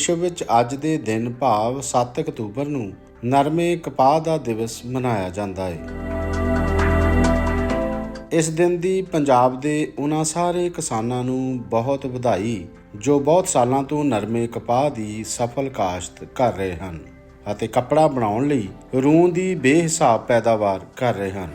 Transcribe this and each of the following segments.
ਵਿਸ਼ਵ ਵਿੱਚ ਅੱਜ ਦੇ ਦਿਨ ਭਾਵ 7 ਅਕਤੂਬਰ ਨੂੰ ਨਰਮੇ ਕਪਾਹ ਦਾ ਦਿਵਸ ਮਨਾਇਆ ਜਾਂਦਾ ਹੈ ਇਸ ਦਿਨ ਦੀ ਪੰਜਾਬ ਦੇ ਉਹਨਾਂ ਸਾਰੇ ਕਿਸਾਨਾਂ ਨੂੰ ਬਹੁਤ ਵਧਾਈ, ਜੋ ਬਹੁਤ ਸਾਲਾਂ ਤੋਂ ਨਰਮੇ ਕਪਾਹ ਦੀ ਸਫਲ ਕਾਸ਼ਤ ਕਰ ਰਹੇ ਹਨ ਅਤੇ ਕੱਪੜਾ ਬਣਾਉਣ ਲਈ ਰੂੰ ਦੀ ਬੇਹਿਸਾਬ ਪੈਦਾਵਾਰ ਕਰ ਰਹੇ ਹਨ।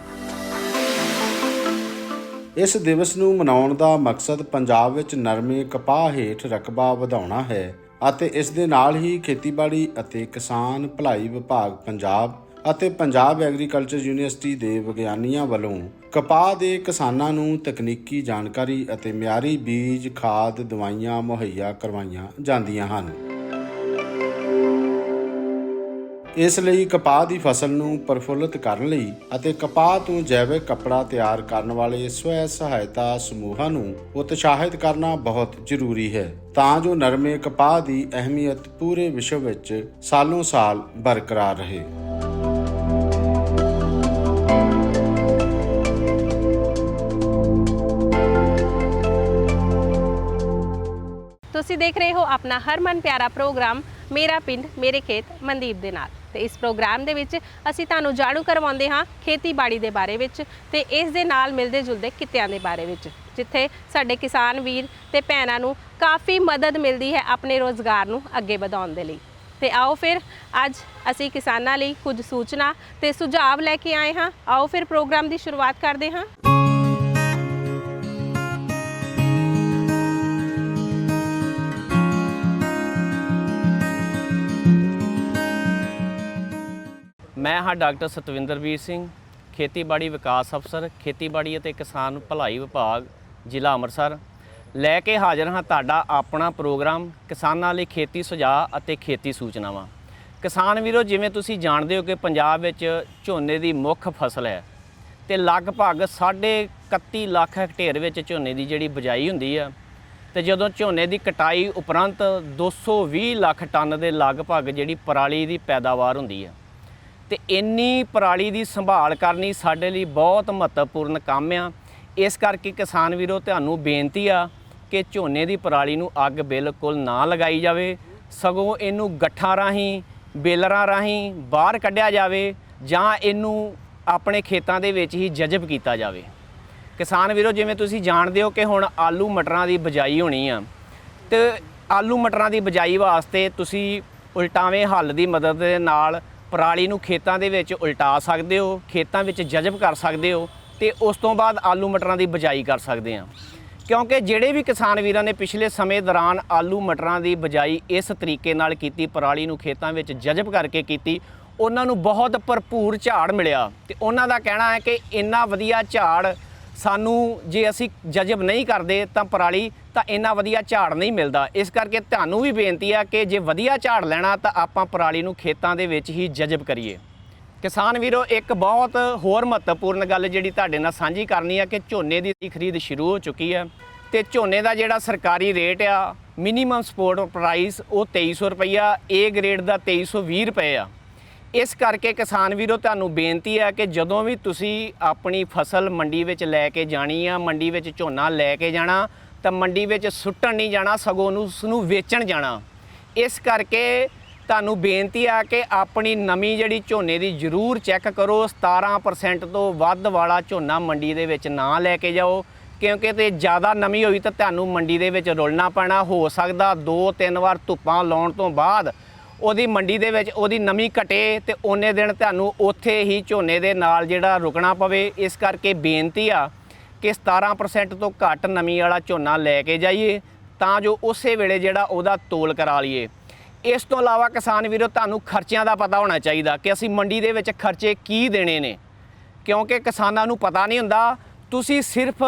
ਇਸ ਦਿਵਸ ਨੂੰ ਮਨਾਉਣ ਦਾ ਮਕਸਦ ਪੰਜਾਬ ਵਿੱਚ ਨਰਮੇ ਕਪਾਹ ਹੇਠ ਰਕਬਾ ਵਧਾਉਣਾ ਹੈ ਅਤੇ ਇਸ ਦੇ ਨਾਲ ਹੀ ਖੇਤੀਬਾੜੀ ਅਤੇ ਕਿਸਾਨ ਭਲਾਈ ਵਿਭਾਗ ਪੰਜਾਬ ਅਤੇ ਪੰਜਾਬ ਐਗਰੀਕਲਚਰ ਯੂਨੀਵਰਸਿਟੀ ਦੇ ਵਿਗਿਆਨੀਆਂ ਵੱਲੋਂ ਕਪਾਹ ਦੇ ਕਿਸਾਨਾਂ ਨੂੰ ਤਕਨੀਕੀ ਜਾਣਕਾਰੀ ਅਤੇ ਮਿਆਰੀ ਬੀਜ, ਖਾਦ, ਦਵਾਈਆਂ ਮੁਹੱਈਆ ਕਰਵਾਈਆਂ ਜਾਂਦੀਆਂ ਹਨ। ਇਸ ਲਈ ਕਪਾਹ ਦੀ ਫਸਲ ਨੂੰ ਪ੍ਰਫੁੱਲਤ ਕਰਨ ਲਈ ਅਤੇ ਕਪਾਹ ਤੋਂ ਜੈਵਿਕ ਕੱਪੜਾ ਤਿਆਰ ਕਰਨ ਵਾਲੇ ਸਵੈ ਸਹਾਇਤਾ ਸਮੂਹਾਂ ਨੂੰ ਉਤਸ਼ਾਹਿਤ ਕਰਨਾ ਬਹੁਤ ਜ਼ਰੂਰੀ ਹੈ, ਤਾਂ ਜੋ ਨਰਮੇ ਕਪਾਹ ਦੀ ਅਹਿਮੀਅਤ ਪੂਰੇ ਵਿਸ਼ਵ ਵਿੱਚ ਸਾਲੋਂ ਸਾਲ ਬਰਕਰਾਰ ਰਹੇ। ਤੁਸੀਂ ਦੇਖ ਰਹੇ ਹੋ ਆਪਣਾ ਹਰਮਨ ਪਿਆਰਾ ਪ੍ਰੋਗਰਾਮ, ਮੇਰਾ ਪਿੰਡ, ਮੇਰੇ ਖੇਤ, ਮਨਦੀਪ ਦੇ ਨਾਲ। ਤੇ ਇਸ ਪ੍ਰੋਗਰਾਮ ਦੇ ਵਿੱਚ ਅਸੀਂ ਤੁਹਾਨੂੰ ਜਾਣੂ ਕਰਵਾਉਂਦੇ ਹਾਂ ਖੇਤੀਬਾੜੀ ਦੇ ਬਾਰੇ ਵਿੱਚ ਤੇ ਇਸ ਦੇ ਨਾਲ ਮਿਲਦੇ ਜੁਲਦੇ ਕਿੱਤਿਆਂ ਦੇ ਬਾਰੇ ਵਿੱਚ, ਜਿੱਥੇ ਸਾਡੇ ਕਿਸਾਨ ਵੀਰ ਤੇ ਭੈਣਾਂ ਨੂੰ ਕਾਫੀ ਮਦਦ ਮਿਲਦੀ ਹੈ ਆਪਣੇ ਰੋਜ਼ਗਾਰ ਨੂੰ ਅੱਗੇ ਵਧਾਉਣ ਦੇ ਲਈ। ਤੇ ਆਓ ਫਿਰ, ਅੱਜ ਅਸੀਂ ਕਿਸਾਨਾਂ ਲਈ ਕੁਝ ਸੂਚਨਾ ਤੇ ਸੁਝਾਅ ਲੈ ਕੇ ਆਏ ਹਾਂ। ਆਓ ਫਿਰ ਪ੍ਰੋਗਰਾਮ ਦੀ ਸ਼ੁਰੂਆਤ ਕਰਦੇ ਹਾਂ। ਮੈਂ ਹਾਂ ਡਾਕਟਰ ਸਤਵਿੰਦਰਵੀਰ ਸਿੰਘ, ਖੇਤੀਬਾੜੀ ਵਿਕਾਸ ਅਫਸਰ, ਖੇਤੀਬਾੜੀ ਅਤੇ ਕਿਸਾਨ ਭਲਾਈ ਵਿਭਾਗ, ਜ਼ਿਲ੍ਹਾ ਅੰਮ੍ਰਿਤਸਰ। ਲੈ ਕੇ ਹਾਜ਼ਰ ਹਾਂ ਤੁਹਾਡਾ ਆਪਣਾ ਪ੍ਰੋਗਰਾਮ, ਕਿਸਾਨਾਂ ਲਈ ਖੇਤੀ ਸੁਝਾਅ ਅਤੇ ਖੇਤੀ ਸੂਚਨਾਵਾਂ। ਕਿਸਾਨ ਵੀਰੋ, ਜਿਵੇਂ ਤੁਸੀਂ ਜਾਣਦੇ ਹੋ ਕਿ ਪੰਜਾਬ ਵਿੱਚ ਝੋਨੇ ਦੀ ਮੁੱਖ ਫਸਲ ਹੈ ਤੇ ਲਗਭਗ 31 ਲੱਖ ਹੈਕਟੇਅਰ ਵਿੱਚ ਝੋਨੇ ਦੀ ਜਿਹੜੀ ਬਜਾਈ ਹੁੰਦੀ ਆ ਤੇ ਜਦੋਂ ਝੋਨੇ ਦੀ ਕਟਾਈ ਉਪਰੰਤ 220 ਲੱਖ ਟਨ ਦੇ ਲਗਭਗ ਜਿਹੜੀ ਪਰਾਲੀ ਦੀ ਪੈਦਾਵਾਰ ਹੁੰਦੀ ਆ। ਤੇ ਇੰਨੀ ਪਰਾਲੀ ਦੀ ਸੰਭਾਲ ਕਰਨੀ ਸਾਡੇ ਲਈ ਬਹੁਤ ਮਹੱਤਵਪੂਰਨ ਕੰਮ ਆ। ਇਸ ਕਰਕੇ ਕਿਸਾਨ ਵੀਰੋ, ਤੁਹਾਨੂੰ ਬੇਨਤੀ ਆ ਕਿ ਝੋਨੇ ਦੀ ਪਰਾਲੀ ਨੂੰ ਅੱਗ ਬਿਲਕੁਲ ਨਾ ਲਗਾਈ ਜਾਵੇ। ਸਗੋਂ ਇਹਨੂੰ ਗੱਠਾਂ ਰਾਹੀਂ, ਬੇਲਰਾਂ ਰਾਹੀਂ ਬਾਹਰ ਕੱਢਿਆ ਜਾਵੇ ਜਾਂ ਇਹਨੂੰ ਆਪਣੇ ਖੇਤਾਂ ਦੇ ਵਿੱਚ ਹੀ ਜਜ਼ਬ ਕੀਤਾ ਜਾਵੇ। ਕਿਸਾਨ ਵੀਰੋ, ਜਿਵੇਂ ਤੁਸੀਂ ਜਾਣਦੇ ਹੋ ਕਿ ਹੁਣ ਆਲੂ ਮਟਰਾਂ ਦੀ ਬਜਾਈ ਹੋਣੀ ਆ। ਤੇ ਆਲੂ ਮਟਰਾਂ ਦੀ ਬਜਾਈ ਵਾਸਤੇ ਤੁਸੀਂ ਉਲਟਾਵੇਂ ਹੱਲ ਦੀ ਮਦਦ ਦੇ ਨਾਲ ਪਰਾਲੀ ਨੂੰ ਖੇਤਾਂ ਦੇ ਵਿੱਚ ਉਲਟਾ ਸਕਦੇ ਹੋ, ਖੇਤਾਂ ਵਿੱਚ ਜਜ਼ਬ ਕਰ ਸਕਦੇ ਹੋ ਤੇ ਉਸ ਤੋਂ ਬਾਅਦ ਆਲੂ ਮਟਰਾਂ ਦੀ ਬਜਾਈ ਕਰ ਸਕਦੇ ਆ ਕਿਉਂਕਿ ਜਿਹੜੇ ਵੀ ਕਿਸਾਨ ਵੀਰਾਂ ਨੇ ਪਿਛਲੇ ਸਮੇਂ ਦੌਰਾਨ ਆਲੂ ਮਟਰਾਂ ਦੀ ਬਜਾਈ ਇਸ ਤਰੀਕੇ ਨਾਲ ਕੀਤੀ, ਪਰਾਲੀ ਨੂੰ ਖੇਤਾਂ ਵਿੱਚ ਜਜ਼ਬ ਕਰਕੇ ਕੀਤੀ, ਉਹਨਾਂ ਨੂੰ ਬਹੁਤ ਭਰਪੂਰ ਝਾੜ ਮਿਲਿਆ ਤੇ ਉਹਨਾਂ ਦਾ ਕਹਿਣਾ ਹੈ ਕਿ ਇੰਨਾ ਵਧੀਆ ਝਾੜ ਸਾਨੂੰ ਜੇ ਅਸੀਂ ਜਜ਼ਬ ਨਹੀਂ ਕਰਦੇ ਤਾਂ ਪਰਾਲੀ ਤਾਂ ਇੰਨਾ ਵਧੀਆ ਝਾੜ ਨਹੀਂ ਮਿਲਦਾ। ਇਸ ਕਰਕੇ ਤੁਹਾਨੂੰ ਵੀ ਬੇਨਤੀ ਆ ਕਿ ਜੇ ਵਧੀਆ ਝਾੜ ਲੈਣਾ ਤਾਂ ਆਪਾਂ ਪਰਾਲੀ ਨੂੰ ਖੇਤਾਂ ਦੇ ਵਿੱਚ ਹੀ ਜਜ਼ਬ ਕਰੀਏ। ਕਿਸਾਨ ਵੀਰੋ, ਇੱਕ ਬਹੁਤ ਹੋਰ ਮਹੱਤਵਪੂਰਨ ਗੱਲ ਜਿਹੜੀ ਤੁਹਾਡੇ ਨਾਲ ਸਾਂਝੀ ਕਰਨੀ ਆ ਕਿ ਝੋਨੇ ਦੀ ਖਰੀਦ ਸ਼ੁਰੂ ਹੋ ਚੁੱਕੀ ਹੈ ਤੇ ਝੋਨੇ ਦਾ ਜਿਹੜਾ ਸਰਕਾਰੀ ਰੇਟ ਆ ਮਿਨੀਮਮ ਸਪੋਰਟ ਪ੍ਰਾਈਸ ਉਹ 2300 ਰੁਪਈਆ ਏ ਗ੍ਰੇਡ ਦਾ 2320 ਰੁਪਏ ਆ। ਇਸ ਕਰਕੇ ਕਿਸਾਨ ਵੀਰੋ, ਤੁਹਾਨੂੰ ਬੇਨਤੀ ਹੈ ਕਿ ਜਦੋਂ ਵੀ ਤੁਸੀਂ ਆਪਣੀ ਫਸਲ ਮੰਡੀ ਵਿੱਚ ਲੈ ਕੇ ਜਾਣੀ ਆ, ਮੰਡੀ ਵਿੱਚ ਝੋਨਾ ਲੈ ਕੇ ਜਾਣਾ, ਤਾਂ ਮੰਡੀ ਵਿੱਚ ਸੁੱਟਣ ਨਹੀਂ ਜਾਣਾ, ਸਗੋਂ ਨੂੰ ਉਸ ਨੂੰ ਵੇਚਣ ਜਾਣਾ। ਇਸ ਕਰਕੇ ਤੁਹਾਨੂੰ ਬੇਨਤੀ ਆ ਕਿ ਆਪਣੀ ਨਵੀਂ ਜਿਹੜੀ ਝੋਨੇ ਦੀ ਜ਼ਰੂਰ ਚੈੱਕ ਕਰੋ 17% ਤੋਂ ਵੱਧ ਵਾਲਾ ਝੋਨਾ ਮੰਡੀ ਦੇ ਵਿੱਚ ਨਾ ਲੈ ਕੇ ਜਾਓ, ਕਿਉਂਕਿ ਤੇ ਜ਼ਿਆਦਾ ਨਮੀ ਹੋਈ ਤਾਂ ਤੁਹਾਨੂੰ ਮੰਡੀ ਦੇ ਵਿੱਚ ਰੁਲਣਾ ਪੈਣਾ, ਹੋ ਸਕਦਾ 2-3 ਵਾਰ ਧੁੱਪਾਂ ਲਾਉਣ ਤੋਂ ਬਾਅਦ ਉਹਦੀ ਮੰਡੀ ਦੇ ਵਿੱਚ ਉਹਦੀ ਨਮੀ ਘਟੇ ਤੇ ਉਹਨੇ ਦਿਨ ਤੁਹਾਨੂੰ ਉੱਥੇ ਹੀ ਝੋਨੇ ਦੇ ਨਾਲ ਜਿਹੜਾ ਰੁਕਣਾ ਪਵੇ, ਇਸ ਕਰਕੇ ਬੇਨਤੀ ਆ ਕਿ 17% ਤੋਂ ਘੱਟ ਨਮੀ ਵਾਲਾ ਝੋਨਾ ਲੈ ਕੇ ਜਾਈਏ, ਤਾਂ ਜੋ ਉਸੇ ਵੇਲੇ ਜਿਹੜਾ ਉਹਦਾ ਤੋਲ ਕਰਾ ਲਈਏ। ਇਸ ਤੋਂ ਇਲਾਵਾ ਕਿਸਾਨ ਵੀਰੋ, ਤੁਹਾਨੂੰ ਖਰਚਿਆਂ ਦਾ ਪਤਾ ਹੋਣਾ ਚਾਹੀਦਾ ਕਿ ਅਸੀਂ ਮੰਡੀ ਦੇ ਵਿੱਚ ਖਰਚੇ ਕੀ ਦੇਣੇ ਨੇ। ਕਿਉਂਕਿ ਕਿਸਾਨਾਂ ਨੂੰ ਪਤਾ ਨਹੀਂ ਹੁੰਦਾ, ਤੁਸੀਂ ਸਿਰਫ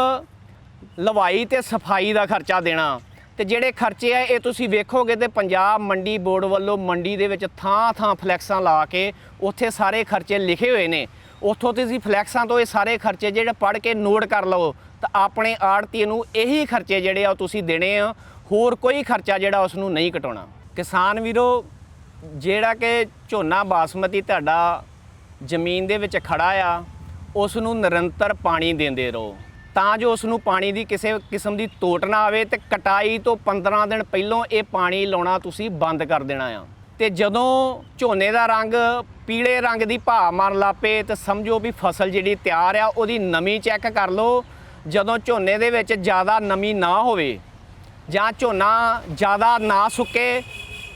ਲਵਾਈ ਤੇ ਸਫ਼ਾਈ ਦਾ ਖਰਚਾ ਦੇਣਾ। ਤੇ ਜਿਹੜੇ ਖਰਚੇ ਆ, ਇਹ ਤੁਸੀਂ ਵੇਖੋਗੇ ਤੇ ਪੰਜਾਬ ਮੰਡੀ ਬੋਰਡ ਵੱਲੋਂ ਮੰਡੀ ਦੇ ਵਿੱਚ ਥਾਂ ਥਾਂ ਫਲੈਕਸਾਂ ਲਾ ਕੇ ਉੱਥੇ ਸਾਰੇ ਖਰਚੇ ਲਿਖੇ ਹੋਏ ਨੇ। ਉੱਥੋਂ ਤੁਸੀਂ ਫਲੈਕਸਾਂ ਤੋਂ ਇਹ ਸਾਰੇ ਖਰਚੇ ਜਿਹੜੇ ਪੜ੍ਹ ਕੇ ਨੋਟ ਕਰ ਲਓ, ਤਾਂ ਆਪਣੇ ਆੜਤੀ ਨੂੰ ਇਹੀ ਖਰਚੇ ਜਿਹੜੇ ਆ ਉਹ ਤੁਸੀਂ ਦੇਣੇ ਆ। ਹੋਰ ਕੋਈ ਖਰਚਾ ਜਿਹੜਾ ਉਸ ਨੂੰ ਨਹੀਂ ਕਟਾਉਣਾ ਕਿਸਾਨ ਵੀਰੋ, ਜਿਹੜਾ ਕਿ ਝੋਨਾ ਬਾਸਮਤੀ ਤੁਹਾਡਾ ਜ਼ਮੀਨ ਦੇ ਵਿੱਚ ਖੜਾ ਆ, ਉਸ ਨੂੰ ਨਿਰੰਤਰ ਪਾਣੀ ਦਿੰਦੇ ਰਹੋ। ਤਾਂ ਜੋ ਉਸ ਨੂੰ ਪਾਣੀ ਦੀ ਕਿਸੇ ਕਿਸਮ ਦੀ ਤੋਟ ਨਾ ਆਵੇ ਤੇ ਕਟਾਈ ਤੋਂ 15 ਦਿਨ ਪਹਿਲਾਂ ਇਹ ਪਾਣੀ ਲਾਉਣਾ ਤੁਸੀਂ ਬੰਦ ਕਰ ਦੇਣਾ ਆ। ਤੇ ਜਦੋਂ ਝੋਨੇ ਦਾ ਰੰਗ ਪੀਲੇ ਰੰਗ ਦੀ ਭਾਅ ਮਾਰਨ ਲੱਪੇ ਤੇ ਸਮਝੋ ਵੀ ਫਸਲ ਜਿਹੜੀ ਤਿਆਰ ਆ, ਉਹਦੀ ਨਮੀ ਚੈੱਕ ਕਰ ਲਓ। ਜਦੋਂ ਝੋਨੇ ਦੇ ਵਿੱਚ ਜ਼ਿਆਦਾ ਨਮੀ ਨਾ ਹੋਵੇ ਜਾਂ ਝੋਨਾ ਜ਼ਿਆਦਾ ਨਾ ਸੁੱਕੇ,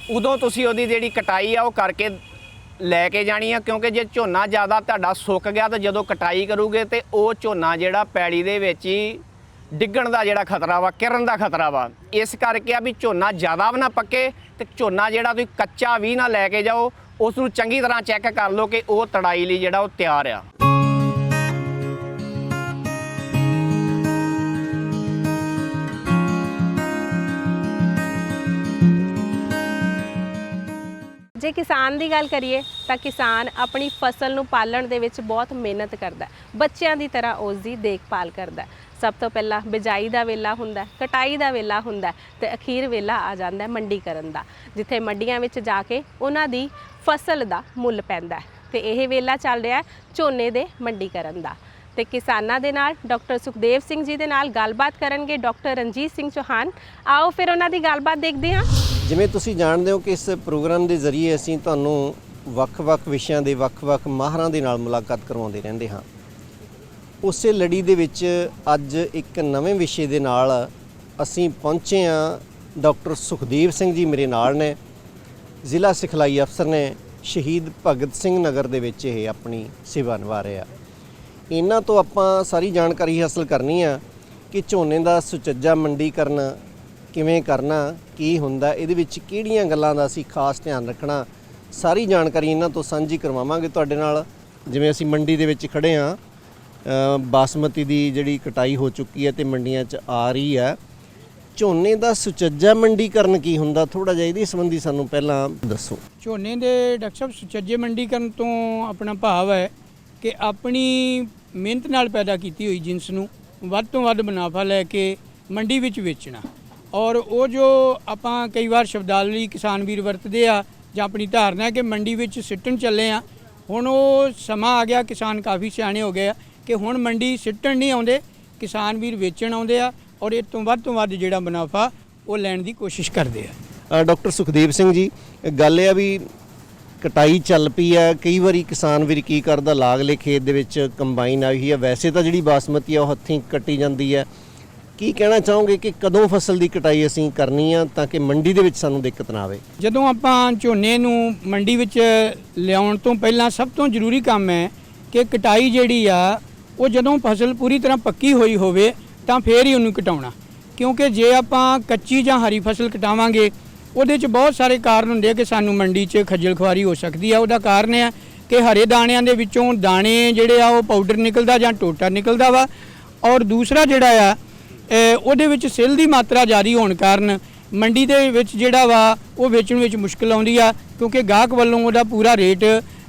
ਉਦੋਂ ਤੁਸੀਂ ਉਹਦੀ ਜਿਹੜੀ ਕਟਾਈ ਆ, ਉਹ ਕਰਕੇ ਲੈ ਕੇ ਜਾਣੀ ਆ, ਕਿਉਂਕਿ ਜੇ ਝੋਨਾ ਜ਼ਿਆਦਾ ਤੁਹਾਡਾ ਸੁੱਕ ਗਿਆ ਤਾਂ ਜਦੋਂ ਕਟਾਈ ਕਰੋਗੇ ਤੇ ਉਹ ਝੋਨਾ ਜਿਹੜਾ ਪੈੜੀ ਦੇ ਵਿੱਚ ਹੀ ਡਿੱਗਣ ਦਾ ਜਿਹੜਾ ਖਤਰਾ ਵਾ, ਕਿਰਨ ਦਾ ਖਤਰਾ ਵਾ। ਇਸ ਕਰਕੇ ਆ ਵੀ ਝੋਨਾ ਜ਼ਿਆਦਾ ਵੀ ਨਾ ਪੱਕੇ ਤੇ ਝੋਨਾ ਜਿਹੜਾ ਤੁਸੀਂ ਕੱਚਾ ਵੀ ਨਾ ਲੈ ਕੇ ਜਾਓ, ਉਸ ਨੂੰ ਚੰਗੀ ਤਰ੍ਹਾਂ ਚੈੱਕ ਕਰ ਲਓ ਕਿ ਉਹ ਤੜਾਈ ਲਈ ਜਿਹੜਾ ਉਹ ਤਿਆਰ ਆ। ਜੇ ਕਿਸਾਨ ਦੀ ਗੱਲ ਕਰੀਏ, ਤਾਂ ਕਿਸਾਨ ਆਪਣੀ ਫਸਲ ਨੂੰ ਪਾਲਣ ਦੇ ਵਿੱਚ ਬਹੁਤ ਮਿਹਨਤ ਕਰਦਾ ਬੱਚਿਆਂ ਦੀ ਤਰ੍ਹਾਂ ਉਸ ਦੀ ਦੇਖਭਾਲ ਕਰਦਾ ਸਭ ਤੋਂ ਪਹਿਲਾਂ ਬਿਜਾਈ ਦਾ ਵੇਲਾ ਹੁੰਦਾ ਕਟਾਈ ਦਾ ਵੇਲਾ ਹੁੰਦਾ ਹੈ ਤੇ ਅਖੀਰ ਵੇਲਾ ਆ ਜਾਂਦਾ ਹੈ ਮੰਡੀ ਕਰਨ ਦਾ, ਜਿੱਥੇ ਮੰਡੀਆਂ ਵਿੱਚ ਜਾ ਕੇ ਉਹਨਾਂ ਦੀ ਫਸਲ ਦਾ ਮੁੱਲ ਪੈਂਦਾ ਹੈ ਤੇ ਇਹ ਵੇਲਾ ਚੱਲ ਰਿਹਾ ਝੋਨੇ ਦੇ ਮੰਡੀ ਕਰਨ ਦਾ। ਤੇ ਕਿਸਾਨਾਂ ਦੇ ਨਾਲ ਡਾਕਟਰ ਸੁਖਦੇਵ ਸਿੰਘ ਜੀ ਦੇ ਨਾਲ ਗੱਲਬਾਤ ਕਰਨਗੇ ਡਾਕਟਰ ਰਣਜੀਤ ਸਿੰਘ ਚੌਹਾਨ। ਆਓ ਫਿਰ ਉਹਨਾਂ ਦੀ ਗੱਲਬਾਤ ਦੇਖਦੇ ਹਾਂ। ਜਿਵੇਂ ਤੁਸੀਂ ਜਾਣਦੇ ਹੋ ਕਿ ਇਸ ਪ੍ਰੋਗਰਾਮ ਦੇ ਜ਼ਰੀਏ ਅਸੀਂ ਤੁਹਾਨੂੰ ਵੱਖ-ਵੱਖ ਵਿਸ਼ਿਆਂ ਦੇ, ਵੱਖ-ਵੱਖ ਮਾਹਰਾਂ ਦੇ ਨਾਲ ਮੁਲਾਕਾਤ ਕਰਵਾਉਂਦੇ ਰਹਿੰਦੇ ਹਾਂ। ਉਸੇ ਲੜੀ ਦੇ ਵਿੱਚ ਅੱਜ ਇੱਕ ਨਵੇਂ ਵਿਸ਼ੇ ਦੇ ਨਾਲ ਅਸੀਂ ਪਹੁੰਚੇ ਹਾਂ। ਡਾਕਟਰ ਸੁਖਦੇਵ ਸਿੰਘ ਜੀ ਮੇਰੇ ਨਾਲ ਨੇ। ਜ਼ਿਲ੍ਹਾ ਸਿਖਲਾਈ ਅਫਸਰ ਨੇ। ਸ਼ਹੀਦ ਭਗਤ ਸਿੰਘ ਨਗਰ ਦੇ ਵਿੱਚ ਇਹ ਆਪਣੀ ਸੇਵਾ ਨਿਭਾ ਰਹੇ ਆ। ਇਹਨਾਂ ਤੋਂ ਆਪਾਂ ਸਾਰੀ ਜਾਣਕਾਰੀ ਹਾਸਲ ਕਰਨੀ ਆ ਕਿ ਝੋਨੇ ਦਾ ਸੁਚੱਜਾ ਮੰਡੀਕਰਨ ਕਿਵੇਂ ਕਰਨਾ, ਕੀ ਹੁੰਦਾ, ਇਹਦੇ ਵਿੱਚ ਕਿਹੜੀਆਂ ਗੱਲਾਂ ਦਾ ਅਸੀਂ ਖਾਸ ਧਿਆਨ ਰੱਖਣਾ, ਸਾਰੀ ਜਾਣਕਾਰੀ ਇਹਨਾਂ ਤੋਂ ਸਾਂਝੀ ਕਰਵਾਵਾਂਗੇ ਤੁਹਾਡੇ ਨਾਲ। ਜਿਵੇਂ ਅਸੀਂ ਮੰਡੀ ਦੇ ਵਿੱਚ ਖੜੇ ਆ ਬਾਸਮਤੀ ਦੀ ਜਿਹੜੀ ਕਟਾਈ ਹੋ ਚੁੱਕੀ ਹੈ ਤੇ ਮੰਡੀਆਂ 'ਚ ਆ ਰਹੀ ਹੈ। ਝੋਨੇ ਦਾ ਸੁਚੱਜਾ ਮੰਡੀਕਰਨ ਕੀ ਹੁੰਦਾ? ਥੋੜਾ ਜਿਹਾ ਇਹਦੇ ਸੰਬੰਧੀ ਸਾਨੂੰ ਪਹਿਲਾਂ ਦੱਸੋ। ਝੋਨੇ ਦੇ ਡਾਕਟਰ ਸਾਹਿਬ, ਸੁਚੱਜੇ ਮੰਡੀਕਰਨ ਤੋਂ ਆਪਣਾ ਭਾਵ ਹੈ ਕਿ ਆਪਣੀ ਮਿਹਨਤ ਨਾਲ ਪੈਦਾ ਕੀਤੀ ਹੋਈ ਜਿੰਸ ਨੂੰ ਵੱਧ ਤੋਂ ਵੱਧ ਮੁਨਾਫਾ ਲੈ ਕੇ ਮੰਡੀ ਵਿੱਚ ਵੇਚਣਾ। ਔਰ ਉਹ ਜੋ ਆਪਾਂ ਕਈ ਵਾਰ ਸ਼ਬਦਾਵਲੀ ਕਿਸਾਨ ਵੀਰ ਵਰਤਦੇ ਆ ਜਾਂ ਆਪਣੀ ਧਾਰਨਾ ਕਿ ਮੰਡੀ ਵਿੱਚ ਸਿੱਟਣ ਚੱਲੇ ਆ ਹੁਣ ਉਹ ਸਮਾਂ ਆ ਗਿਆ ਕਿਸਾਨ ਕਾਫੀ ਸਿਆਣੇ ਹੋ ਗਏ ਆ ਕਿ ਹੁਣ ਮੰਡੀ ਸਿੱਟਣ ਨਹੀਂ ਆਉਂਦੇ ਕਿਸਾਨ ਵੀਰ ਵੇਚਣ ਆਉਂਦੇ ਆ ਔਰ ਇਹ ਤੋਂ ਵੱਧ ਤੋਂ ਵੱਧ ਜਿਹੜਾ ਮੁਨਾਫਾ ਉਹ ਲੈਣ ਦੀ ਕੋਸ਼ਿਸ਼ ਕਰਦੇ ਆ। ਅ, ਡਾਕਟਰ ਸੁਖਦੇਵ ਸਿੰਘ ਜੀ ਗੱਲ ਇਹ ਆ ਵੀ ਕਟਾਈ ਚੱਲ ਪਈ ਆ ਕਈ ਵਾਰੀ ਕਿਸਾਨ ਵੀਰ ਕੀ ਕਰਦਾ ਲਾਗਲੇ ਖੇਤ ਦੇ ਵਿੱਚ ਕੰਬਾਈਨ ਆਈ ਹੈ ਵੈਸੇ ਤਾਂ ਜਿਹੜੀ ਬਾਸਮਤੀ ਆ ਉਹ ਹੱਥੀਂ ਕੱਟੀ ਜਾਂਦੀ ਹੈ ਕੀ ਕਹਿਣਾ ਚਾਹੋਗੇ ਕਿ ਕਦੋਂ ਫਸਲ ਦੀ ਕਟਾਈ ਅਸੀਂ ਕਰਨੀ ਆ ਤਾਂ ਕਿ ਮੰਡੀ ਦੇ ਵਿੱਚ ਸਾਨੂੰ ਦਿੱਕਤ ਨਾ ਆਵੇ? ਜਦੋਂ ਆਪਾਂ ਝੋਨੇ ਨੂੰ ਮੰਡੀ ਵਿੱਚ ਲਿਆਉਣ ਤੋਂ ਪਹਿਲਾਂ ਸਭ ਤੋਂ ਜ਼ਰੂਰੀ ਕੰਮ ਹੈ ਕਿ ਕਟਾਈ ਜਿਹੜੀ ਆ, ਉਹ ਜਦੋਂ ਫਸਲ ਪੂਰੀ ਤਰ੍ਹਾਂ ਪੱਕੀ ਹੋਈ ਹੋਵੇ ਤਾਂ ਫੇਰ ਹੀ ਉਹਨੂੰ ਕਟਾਉਣਾ। ਕਿਉਂਕਿ ਜੇ ਆਪਾਂ ਕੱਚੀ ਜਾਂ ਹਰੀ ਫਸਲ ਕਟਾਵਾਂਗੇ, ਉਹਦੇ 'ਚ ਬਹੁਤ ਸਾਰੇ ਕਾਰਨ ਹੁੰਦੇ ਆ ਕਿ ਸਾਨੂੰ ਮੰਡੀ 'ਚ ਖੱਜਲ ਖੁਆਰੀ ਹੋ ਸਕਦੀ ਆ। ਉਹਦਾ ਕਾਰਨ ਹੈ ਕਿ ਹਰੇ ਦਾਣਿਆਂ ਦੇ ਵਿੱਚੋਂ ਦਾਣੇ ਜਿਹੜੇ ਆ, ਉਹ ਪਾਊਡਰ ਨਿਕਲਦਾ ਜਾਂ ਟੋਟਾ ਨਿਕਲਦਾ ਵਾ। ਔਰ ਦੂਸਰਾ ਜਿਹੜਾ ਆ ਉਹਦੇ ਵਿੱਚ ਸਿਲ ਦੀ ਮਾਤਰਾ ਜ਼ਿਆਦੀ ਹੋਣ ਕਾਰਨ ਮੰਡੀ ਦੇ ਵਿੱਚ ਜਿਹੜਾ ਵਾ ਉਹ ਵੇਚਣ ਵਿੱਚ ਮੁਸ਼ਕਲ ਆਉਂਦੀ ਆ, ਕਿਉਂਕਿ ਗਾਹਕ ਵੱਲੋਂ ਉਹਦਾ ਪੂਰਾ ਰੇਟ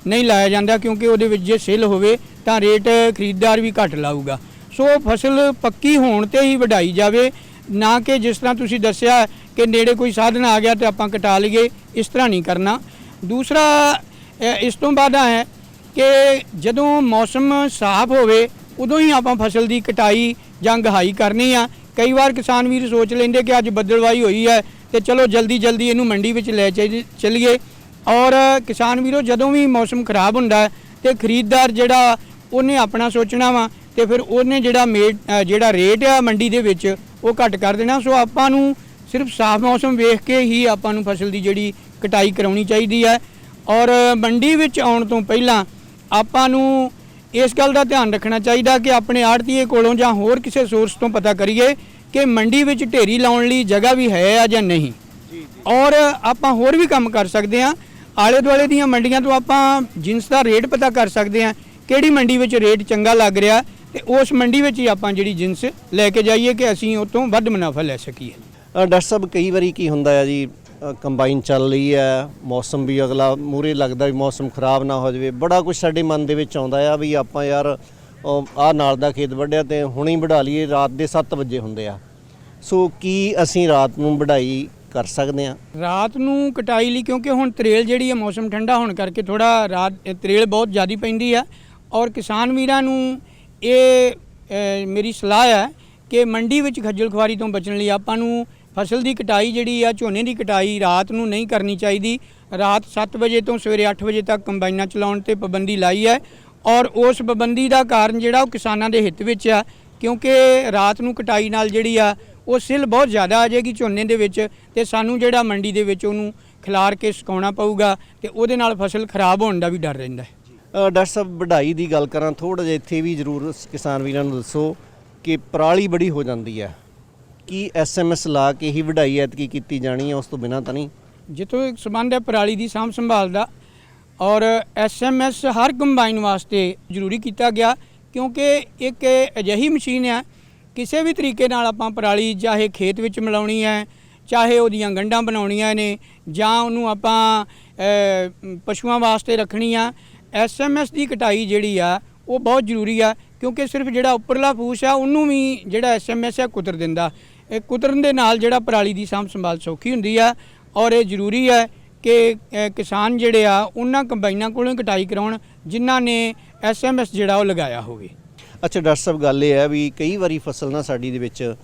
ਨਹੀਂ ਲਾਇਆ ਜਾਂਦਾ, ਕਿਉਂਕਿ ਉਹਦੇ ਵਿੱਚ ਜੇ ਸਿਲ ਹੋਵੇ ਤਾਂ ਰੇਟ ਖਰੀਦਦਾਰ ਵੀ ਘੱਟ ਲਾਊਗਾ। ਸੋ ਫਸਲ ਪੱਕੀ ਹੋਣ ਤੇ ਹੀ ਵਢਾਈ ਜਾਵੇ, ਨਾ ਕਿ ਜਿਸ ਤਰ੍ਹਾਂ ਤੁਸੀਂ ਦੱਸਿਆ ਕਿ ਨੇੜੇ ਕੋਈ ਸਾਧਨ ਆ ਗਿਆ ਤੇ ਆਪਾਂ ਕਟਾ ਲਈਏ, ਇਸ ਤਰ੍ਹਾਂ ਨਹੀਂ ਕਰਨਾ। ਦੂਸਰਾ ਇਸ ਤੋਂ ਬਾਅਦ ਹੈ ਕਿ ਜਦੋਂ ਮੌਸਮ ਸਾਫ਼ ਹੋਵੇ, ਉਦੋਂ ਹੀ ਆਪਾਂ ਫਸਲ ਦੀ ਕਟਾਈ ਜਾਂ ਗਹਾਈ ਕਰਨੀ ਆ। ਕਈ ਵਾਰ ਕਿਸਾਨ ਵੀਰ ਸੋਚ ਲੈਂਦੇ ਕਿ ਅੱਜ ਬੱਦਲਵਾਈ ਹੋਈ ਹੈ ਤੇ ਚਲੋ ਜਲਦੀ ਜਲਦੀ ਇਹਨੂੰ ਮੰਡੀ ਵਿੱਚ ਲੈ ਚੱਲੀ- ਚੱਲੀਏ। ਔਰ ਕਿਸਾਨ ਵੀਰੋ, ਜਦੋਂ ਵੀ ਮੌਸਮ ਖਰਾਬ ਹੁੰਦਾ ਹੈ ਤੇ ਖਰੀਦਦਾਰ ਜਿਹੜਾ ਉਹਨੇ ਆਪਣਾ ਸੋਚਣਾ ਵਾ ਤੇ ਫਿਰ ਉਹਨੇ ਜਿਹੜਾ ਮੇ- ਜਿਹੜਾ ਰੇਟ ਆ ਮੰਡੀ ਦੇ ਵਿੱਚ ਉਹ ਘੱਟ ਕਰ ਦੇਣਾ। ਸੋ ਆਪਾਂ ਨੂੰ ਸਿਰਫ ਸਾਫ਼ ਮੌਸਮ ਵੇਖ ਕੇ ਹੀ ਆਪਾਂ ਨੂੰ ਫਸਲ ਦੀ ਜਿਹੜੀ ਕਟਾਈ ਕਰਾਉਣੀ ਚਾਹੀਦੀ ਹੈ। ਔਰ ਮੰਡੀ ਵਿੱਚ ਆਉਣ ਤੋਂ ਪਹਿਲਾਂ ਆਪਾਂ ਨੂੰ ਇਸ ਗੱਲ ਦਾ ਧਿਆਨ ਰੱਖਣਾ ਚਾਹੀਦਾ ਕਿ ਆਪਣੇ ਆੜਤੀਏ ਕੋਲੋਂ ਜਾਂ ਹੋਰ ਕਿਸੇ ਸੋਰਸ ਤੋਂ ਪਤਾ ਕਰੀਏ ਕਿ ਮੰਡੀ ਵਿੱਚ ਢੇਰੀ ਲਾਉਣ ਲਈ ਜਗ੍ਹਾ ਵੀ ਹੈ ਆ ਜਾਂ ਨਹੀਂ। ਔਰ ਆਪਾਂ ਹੋਰ ਵੀ ਕੰਮ ਕਰ ਸਕਦੇ ਹਾਂ। ਆਲੇ ਦੁਆਲੇ ਦੀਆਂ ਮੰਡੀਆਂ ਤੋਂ ਆਪਾਂ ਜਿੰਸ ਦਾ ਰੇਟ ਪਤਾ ਕਰ ਸਕਦੇ ਹਾਂ ਕਿਹੜੀ ਮੰਡੀ ਵਿੱਚ ਰੇਟ ਚੰਗਾ ਲੱਗ ਰਿਹਾ ਤੇ ਉਸ ਮੰਡੀ ਵਿੱਚ ਹੀ ਆਪਾਂ ਜਿਹੜੀ ਜਿੰਸ ਲੈ ਕੇ ਜਾਈਏ ਕਿ ਅਸੀਂ ਉਹ ਤੋਂ ਵੱਧ ਮੁਨਾਫਾ ਲੈ ਸਕੀਏ। ਅ, ਡਾਕਟਰ ਸਾਹਿਬ ਕਈ ਵਾਰੀ ਕੀ ਹੁੰਦਾ ਹੈ ਜੀ ਕੰਬਾਈਨ ਚੱਲ ਰਹੀ ਹੈ, ਮੌਸਮ ਵੀ ਅਗਲਾ ਮੂਰੇ ਲੱਗਦਾ ਵੀ ਮੌਸਮ ਖਰਾਬ ਨਾ ਹੋ ਜਾਵੇ। ਬੜਾ ਕੁਝ ਸਾਡੇ ਮਨ ਦੇ ਵਿੱਚ ਆਉਂਦਾ ਆ ਵੀ ਆਪਾਂ ਯਾਰ ਆਹ ਨਾਲ ਦਾ ਖੇਤ ਵੱਢਿਆ ਤੇ ਹੁਣੇ ਵਢਾ ਲਈਏ, ਰਾਤ ਦੇ 7 ਵਜੇ ਹੁੰਦੇ ਆ। ਸੋ ਕੀ ਅਸੀਂ ਰਾਤ ਨੂੰ ਵਢਾਈ ਕਰ ਸਕਦੇ ਆ? ਰਾਤ ਨੂੰ ਕਟਾਈ ਲਈ ਕਿਉਂਕਿ ਹੁਣ ਤਰੇਲ ਜਿਹੜੀ ਹੈ ਮੌਸਮ ਠੰਡਾ ਹੋਣ ਕਰਕੇ ਥੋੜਾ ਰਾਤ ਤਰੇਲ ਬਹੁਤ ਜ਼ਿਆਦਾ ਪੈਂਦੀ ਆ। ਔਰ ਕਿਸਾਨ ਵੀਰਾਂ ਨੂੰ ਇਹ ਮੇਰੀ ਸਲਾਹ ਹੈ ਕਿ ਮੰਡੀ ਵਿੱਚ ਖੱਜਲ ਖੁਆਰੀ ਤੋਂ ਬਚਣ ਲਈ ਆਪਾਂ ਨੂੰ ਫਸਲ ਦੀ ਕਟਾਈ ਜਿਹੜੀ ਆ, ਝੋਨੇ ਦੀ ਕਟਾਈ ਰਾਤ ਨੂੰ ਨਹੀਂ ਕਰਨੀ ਚਾਹੀਦੀ। ਰਾਤ 7 ਵਜੇ ਤੋਂ ਸਵੇਰੇ 8 ਵਜੇ ਤੱਕ ਕੰਬਾਈਨਾਂ ਚਲਾਉਣ ਤੇ ਪਾਬੰਦੀ ਲਾਈ ਹੈ ਔਰ ਉਸ ਪਾਬੰਦੀ ਦਾ ਕਾਰਨ ਜਿਹੜਾ ਉਹ ਕਿਸਾਨਾਂ ਦੇ ਹਿੱਤ ਵਿੱਚ ਆ, ਕਿਉਂਕਿ ਰਾਤ ਨੂੰ ਕਟਾਈ ਨਾਲ ਜਿਹੜੀ ਆ, ਉਹ ਸਿੱਲ ਬਹੁਤ ਜ਼ਿਆਦਾ ਆ ਜਾਏਗੀ ਝੋਨੇ ਦੇ ਵਿੱਚ ਤੇ ਸਾਨੂੰ ਜਿਹੜਾ ਮੰਡੀ ਦੇ ਵਿੱਚ ਉਹਨੂੰ ਖਿਲਾਰ ਕੇ ਸੁਕਾਉਣਾ ਪਊਗਾ ਤੇ ਉਹਦੇ ਨਾਲ ਫਸਲ ਖਰਾਬ ਹੋਣ ਦਾ ਵੀ ਡਰ ਰਹਿੰਦਾ ਹੈ। ਡਾਕਟਰ ਸਾਹਿਬ, ਵਢਾਈ ਦੀ ਗੱਲ ਕਰਾਂ ਥੋੜਾ ਜਿਹਾ ਇੱਥੇ ਵੀ ਜ਼ਰੂਰ ਕਿਸਾਨ ਵੀਰਾਂ ਨੂੰ ਦੱਸੋ ਕਿ ਪਰਾਲੀ ਬੜੀ ਹੋ ਜਾਂਦੀ ਹੈ। ਕੀ ਐਸਐਮਐਸ ਲਾ ਕੇ ਹੀ ਵਢਾਈ ਐਤਕੀ ਕੀਤੀ ਜਾਣੀ ਹੈ, ਉਸ ਤੋਂ ਬਿਨਾਂ ਤਾਂ ਨਹੀਂ? ਜਿੱਥੋਂ ਇੱਕ ਸੰਬੰਧ ਹੈ ਪਰਾਲੀ ਦੀ ਸਾਂਭ ਸੰਭਾਲ ਦਾ, ਔਰ ਐਸਐਮਐਸ ਹਰ ਕੰਬਾਈਨ ਵਾਸਤੇ ਜ਼ਰੂਰੀ ਕੀਤਾ ਗਿਆ, ਕਿਉਂਕਿ ਇੱਕ ਅਜਿਹੀ ਮਸ਼ੀਨ ਹੈ, ਕਿਸੇ ਵੀ ਤਰੀਕੇ ਨਾਲ ਆਪਾਂ ਪਰਾਲੀ ਚਾਹੇ ਖੇਤ ਵਿੱਚ ਮਿਲਾਉਣੀ ਹੈ, ਚਾਹੇ ਉਹਦੀਆਂ ਗੰਢਾਂ ਬਣਾਉਣੀਆਂ ਨੇ, ਜਾਂ ਉਹਨੂੰ ਆਪਾਂ ਪਸ਼ੂਆਂ ਵਾਸਤੇ ਰੱਖਣੀ ਆ ਐਸਐਮਐਸ ਦੀ ਕਟਾਈ ਜਿਹੜੀ ਆ, ਉਹ ਬਹੁਤ ਜ਼ਰੂਰੀ ਆ, ਕਿਉਂਕਿ ਸਿਰਫ ਜਿਹੜਾ ਉੱਪਰਲਾ ਫੂਸ ਆ, ਉਹਨੂੰ ਵੀ ਜਿਹੜਾ ਐਸਐਮਐਸ ਹੈ ਕੁਤਰ ਦਿੰਦਾ। ਇਹ ਕੁਦਰਨ ਦੇ ਨਾਲ ਜਿਹੜਾ ਪਰਾਲੀ ਦੀ ਸਾਂਭ ਸੰਭਾਲ ਸੌਖੀ ਹੁੰਦੀ ਆ ਔਰ ਇਹ ਜ਼ਰੂਰੀ ਹੈ ਕਿ ਕਿਸਾਨ ਜਿਹੜੇ ਆ, ਉਹਨਾਂ ਕੰਬਾਈਨਾਂ ਕੋਲੋਂ ਕਟਾਈ ਕਰਾਉਣ, ਜਿਨ੍ਹਾਂ ਨੇ ਐਸਐਮਐਸ ਜਿਹੜਾ ਉਹ ਲਗਾਇਆ ਹੋਵੇ। ਅੱਛਾ, ਡਾਕਟਰ ਸਾਹਿਬ, ਗੱਲ ਇਹ ਹੈ ਵੀ ਕਈ ਵਾਰੀ ਫਸਲ ਨਾ ਸਾਡੀ ਦੇ ਵਿੱਚ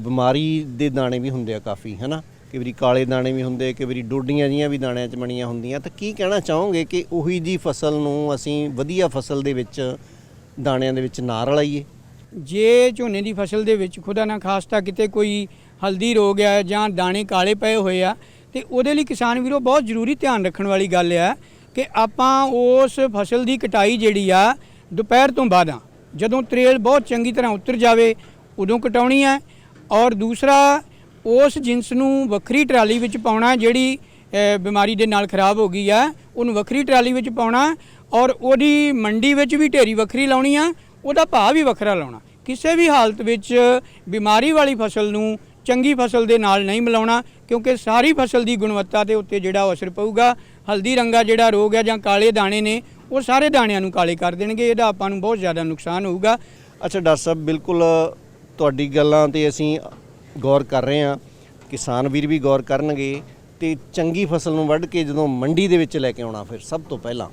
ਬਿਮਾਰੀ ਦੇ ਦਾਣੇ ਵੀ ਹੁੰਦੇ ਆ ਕਾਫੀ, ਹੈਨਾ? ਕਈ ਵਾਰੀ ਕਾਲੇ ਦਾਣੇ ਵੀ ਹੁੰਦੇ, ਕਈ ਵਾਰੀ ਡੋਡੀਆਂ ਜੀਆਂ ਵੀ ਦਾਣਿਆਂ 'ਚ ਬਣੀਆਂ ਹੁੰਦੀਆਂ। ਤਾਂ ਕੀ ਕਹਿਣਾ ਚਾਹੋਗੇ ਕਿ ਉਹੀ ਜੀ ਫਸਲ ਨੂੰ ਅਸੀਂ ਵਧੀਆ ਫਸਲ ਦੇ ਵਿੱਚ, ਦਾਣਿਆਂ ਦੇ ਵਿੱਚ ਨਾ ਰਲਾਈਏ? ਜੇ ਝੋਨੇ ਦੀ ਫਸਲ ਦੇ ਵਿੱਚ ਖੁਦਾ ਨਾ ਖਾਸਤਾ ਕਿਤੇ ਕੋਈ ਹਲਦੀ ਰੋਗ ਹੈ ਜਾਂ ਦਾਣੇ ਕਾਲੇ ਪਏ ਹੋਏ ਆ, ਤੇ ਉਹਦੇ ਲਈ ਕਿਸਾਨ ਵੀਰੋ ਬਹੁਤ ਜ਼ਰੂਰੀ ਧਿਆਨ ਰੱਖਣ ਵਾਲੀ ਗੱਲ ਆ ਕਿ ਆਪਾਂ ਉਸ ਫਸਲ ਦੀ ਕਟਾਈ ਜਿਹੜੀ ਆ, ਦੁਪਹਿਰ ਤੋਂ ਬਾਅਦ ਆ। ਜਦੋਂ ਤਰੇਲ ਬਹੁਤ ਚੰਗੀ ਤਰ੍ਹਾਂ ਉਤਰ ਜਾਵੇ, ਉਦੋਂ ਕਟਾਉਣੀ ਹੈ ਔਰ ਦੂਸਰਾ, ਉਸ ਜਿੰਸ ਨੂੰ ਵੱਖਰੀ ਟਰਾਲੀ ਵਿੱਚ ਪਾਉਣਾ ਜਿਹੜੀ ਬਿਮਾਰੀ ਦੇ ਨਾਲ ਖਰਾਬ ਹੋ ਗਈ ਆ, ਉਹਨੂੰ ਵੱਖਰੀ ਟਰਾਲੀ ਵਿੱਚ ਪਾਉਣਾ ਔਰ ਉਹਦੀ ਮੰਡੀ ਵਿੱਚ ਵੀ ਢੇਰੀ ਵੱਖਰੀ ਲਾਉਣੀ ਆ। ਉਹਦਾ ਭਾਅ ਵੀ ਵੱਖਰਾ ਲਾਉਣਾ। ਕਿਸੇ ਵੀ ਹਾਲਤ ਵਿੱਚ ਬਿਮਾਰੀ ਵਾਲੀ ਫਸਲ ਨੂੰ ਚੰਗੀ ਫਸਲ ਦੇ ਨਾਲ ਨਹੀਂ ਮਿਲਾਉਣਾ, ਕਿਉਂਕਿ ਸਾਰੀ ਫਸਲ ਦੀ ਗੁਣਵੱਤਾ ਦੇ ਉੱਤੇ ਜਿਹੜਾ ਉਹ ਅਸਰ ਪਊਗਾ, ਹਲਦੀ ਰੰਗਾ ਜਿਹੜਾ ਰੋਗ ਹੈ ਜਾਂ ਕਾਲੇ ਦਾਣੇ ਨੇ, ਉਹ ਸਾਰੇ ਦਾਣਿਆਂ ਨੂੰ ਕਾਲੇ ਕਰ ਦੇਣਗੇ, ਇਹਦਾ ਆਪਾਂ ਨੂੰ ਬਹੁਤ ਜ਼ਿਆਦਾ ਨੁਕਸਾਨ ਹੋਊਗਾ। ਅੱਛਾ, ਡਾਕਟਰ ਸਾਹਿਬ, ਬਿਲਕੁਲ ਤੁਹਾਡੀ ਗੱਲਾਂ ਤੇ ਅਸੀਂ ਗੌਰ ਕਰ ਰਹੇ ਹਾਂ। ਕਿਸਾਨ ਵੀਰ ਵੀ ਗੌਰ ਕਰਨਗੇ ਤੇ ਚੰਗੀ ਫਸਲ ਨੂੰ ਵੱਢ ਕੇ ਜਦੋਂ ਮੰਡੀ ਦੇ ਵਿੱਚ ਲੈ ਕੇ ਆਉਣਾ ਫਿਰ ਸਭ ਤੋਂ ਪਹਿਲਾਂ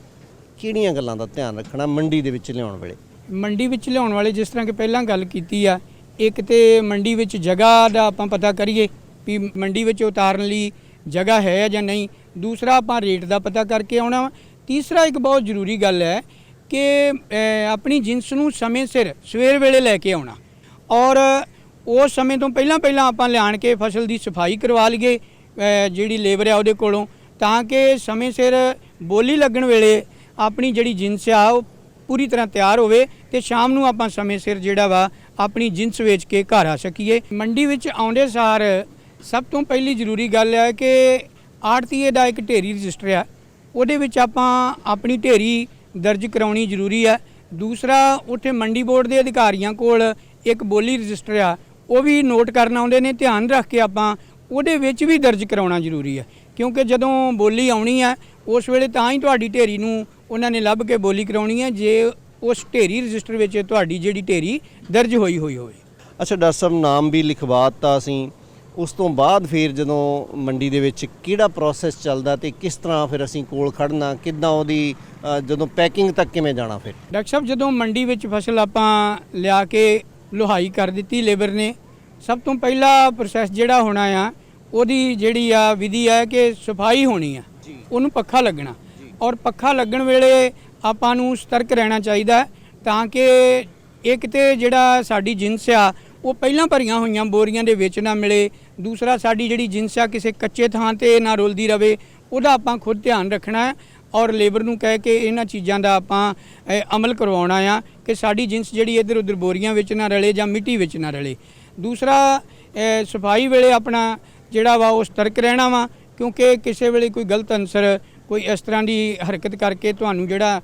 ਕਿਹੜੀਆਂ ਗੱਲਾਂ ਦਾ ਧਿਆਨ ਰੱਖਣਾ ਮੰਡੀ ਦੇ ਵਿੱਚ ਲਿਆਉਣ ਵੇਲੇ? ਮੰਡੀ ਵਿੱਚ ਲਿਆਉਣ ਵਾਲੇ ਜਿਸ ਤਰ੍ਹਾਂ ਕਿ ਪਹਿਲਾਂ ਗੱਲ ਕੀਤੀ ਆ, ਇੱਕ ਤੇ ਮੰਡੀ ਵਿੱਚ ਜਗ੍ਹਾ ਦਾ ਆਪਾਂ ਪਤਾ ਕਰੀਏ ਵੀ ਮੰਡੀ ਵਿੱਚ ਉਤਾਰਨ ਲਈ ਜਗ੍ਹਾ ਹੈ ਜਾਂ ਨਹੀਂ। ਦੂਸਰਾ ਆਪਾਂ ਰੇਟ ਦਾ ਪਤਾ ਕਰਕੇ ਆਉਣਾ ਵਾ। ਤੀਸਰਾ ਇੱਕ ਬਹੁਤ ਜ਼ਰੂਰੀ ਗੱਲ ਹੈ ਕਿ ਆਪਣੀ ਜਿੰਸ ਨੂੰ ਸਮੇਂ ਸਿਰ ਸਵੇਰ ਵੇਲੇ ਲੈ ਕੇ ਆਉਣਾ। ਔਰ ਉਸ ਸਮੇਂ ਤੋਂ ਪਹਿਲਾਂ ਪਹਿਲਾਂ ਆਪਾਂ ਲਿਆਣ ਕੇ ਫਸਲ ਦੀ ਸਫ਼ਾਈ ਕਰਵਾ ਲਈਏ ਜਿਹੜੀ ਲੇਬਰ ਆ ਉਹਦੇ ਕੋਲੋਂ, ਤਾਂ ਕਿ ਸਮੇਂ ਸਿਰ ਬੋਲੀ ਲੱਗਣ ਵੇਲੇ ਆਪਣੀ ਜਿਹੜੀ ਜਿੰਸ ਆ, ਉਹ ਪੂਰੀ ਤਰ੍ਹਾਂ ਤਿਆਰ ਹੋਵੇ ਤੇ ਸ਼ਾਮ ਨੂੰ ਆਪਾਂ ਸਮੇਂ ਸਿਰ ਜਿਹੜਾ ਵਾ ਆਪਣੀ ਜਿੰਸ ਵੇਚ ਕੇ ਘਰ ਆ ਸਕੀਏ। ਮੰਡੀ ਵਿੱਚ ਆਉਂਦੇ ਸਾਰ ਸਭ ਤੋਂ ਪਹਿਲੀ ਜ਼ਰੂਰੀ ਗੱਲ ਹੈ ਕਿ ਆੜਤੀਏ ਦਾ ਇੱਕ ਢੇਰੀ ਰਜਿਸਟਰ ਆ। ਉਹਦੇ ਵਿੱਚ ਆਪਾਂ ਆਪਣੀ ਢੇਰੀ ਦਰਜ ਕਰਾਉਣੀ ਜ਼ਰੂਰੀ ਹੈ ਦੂਸਰਾ, ਉੱਥੇ ਮੰਡੀ ਬੋਰਡ ਦੇ ਅਧਿਕਾਰੀਆਂ ਕੋਲ ਇੱਕ ਬੋਲੀ ਰਜਿਸਟਰ ਆ। ਉਹ ਵੀ ਨੋਟ ਕਰਨ ਆਉਂਦੇ ਨੇ, ਧਿਆਨ ਰੱਖ ਕੇ ਆਪਾਂ ਉਹਦੇ ਵਿੱਚ ਵੀ ਦਰਜ ਕਰਾਉਣਾ ਜ਼ਰੂਰੀ ਹੈ ਕਿਉਂਕਿ ਜਦੋਂ ਬੋਲੀ ਆਉਣੀ ਹੈ ਉਸ ਵੇਲੇ ਤਾਂ ਹੀ ਤੁਹਾਡੀ ਢੇਰੀ ਨੂੰ ਉਹਨਾਂ ਨੇ ਲੱਭ ਕੇ ਬੋਲੀ ਕਰਾਉਣੀ ਹੈ ਜੇ ਉਸ ਢੇਰੀ ਰਜਿਸਟਰ ਵਿੱਚ ਤੁਹਾਡੀ ਜਿਹੜੀ ਢੇਰੀ ਦਰਜ ਹੋਈ ਹੋਈ ਹੋਵੇ। ਅੱਛਾ ਡਾਕਟਰ ਸਾਹਿਬ ਨਾਮ ਵੀ ਲਿਖਵਾਤਾ ਅਸੀਂ। ਉਸ ਤੋਂ ਬਾਅਦ ਫਿਰ ਜਦੋਂ ਮੰਡੀ ਦੇ ਵਿੱਚ ਕਿਹੜਾ ਪ੍ਰੋਸੈਸ ਚੱਲਦਾ ਤੇ ਕਿਸ ਤਰ੍ਹਾਂ ਫਿਰ ਅਸੀਂ ਕੋਲ ਖੜਨਾ ਕਿੱਦਾਂ ਉਹਦੀ ਜਦੋਂ ਪੈਕਿੰਗ ਤੱਕ ਕਿਵੇਂ ਜਾਣਾ ਫਿਰ? ਡਾਕਟਰ ਸਾਹਿਬ ਜਦੋਂ ਮੰਡੀ ਵਿੱਚ ਫਸਲ ਆਪਾਂ ਲਿਆ ਕੇ ਲੋਹਾਈ ਕਰ ਦਿੱਤੀ ਲੇਬਰ ਨੇ ਸਭ ਤੋਂ ਪਹਿਲਾ ਪ੍ਰੋਸੈਸ ਜਿਹੜਾ ਹੋਣਾ ਆ ਉਹਦੀ ਜਿਹੜੀ ਆ ਵਿਧੀ ਹੈ ਕਿ ਸਫ਼ਾਈ ਹੋਣੀ ਆ। ਉਹਨੂੰ ਪੱਖਾ ਲੱਗਣਾ। ਔਰ ਪੱਖਾ ਲੱਗਣ ਵੇਲੇ ਆਪਾਂ ਨੂੰ ਸਤਰਕ ਰਹਿਣਾ ਚਾਹੀਦਾ ਤਾਂ ਕਿ ਇੱਕ ਤੇ ਜਿਹੜਾ ਸਾਡੀ ਜਿੰਸ ਆ, ਉਹ ਪਹਿਲਾਂ ਭਰੀਆਂ ਹੋਈਆਂ ਬੋਰੀਆਂ ਦੇ ਵਿੱਚ ਨਾ ਮਿਲੇ। ਦੂਸਰਾ, ਸਾਡੀ ਜਿਹੜੀ ਜਿੰਸ ਆ, ਕਿਸੇ ਕੱਚੇ ਥਾਂ ਤੇ ਨਾ ਰੁਲਦੀ ਰਵੇ, ਉਹਦਾ ਆਪਾਂ ਖੁਦ ਧਿਆਨ ਰੱਖਣਾ ਹੈ। ਔਰ ਲੇਬਰ ਨੂੰ ਕਹਿ ਕੇ ਇਹਨਾਂ ਚੀਜ਼ਾਂ ਦਾ ਆਪਾਂ ਅਮਲ ਕਰਵਾਉਣਾ ਆ ਕਿ ਸਾਡੀ ਜਿੰਸ ਜਿਹੜੀ ਇੱਧਰ ਉੱਧਰ ਬੋਰੀਆਂ ਵਿੱਚ ਨਾ ਰਲੇ ਜਾਂ ਮਿੱਟੀ ਵਿੱਚ ਨਾ ਰਲੇ। ਦੂਸਰਾ ਸਫ਼ਾਈ ਵੇਲੇ ਆਪਣਾ ਜਿਹੜਾ ਵਾ ਉਹ ਸਤਰਕ ਰਹਿਣਾ ਵਾ, ਕਿਉਂਕਿ ਕਿਸੇ ਵੇਲੇ ਕੋਈ ਗਲਤ ਅਨਸਰ ਕੋਈ ਇਸ ਤਰ੍ਹਾਂ ਦੀ ਹਰਕਤ ਕਰਕੇ ਤੁਹਾਨੂੰ ਜਿਹੜਾ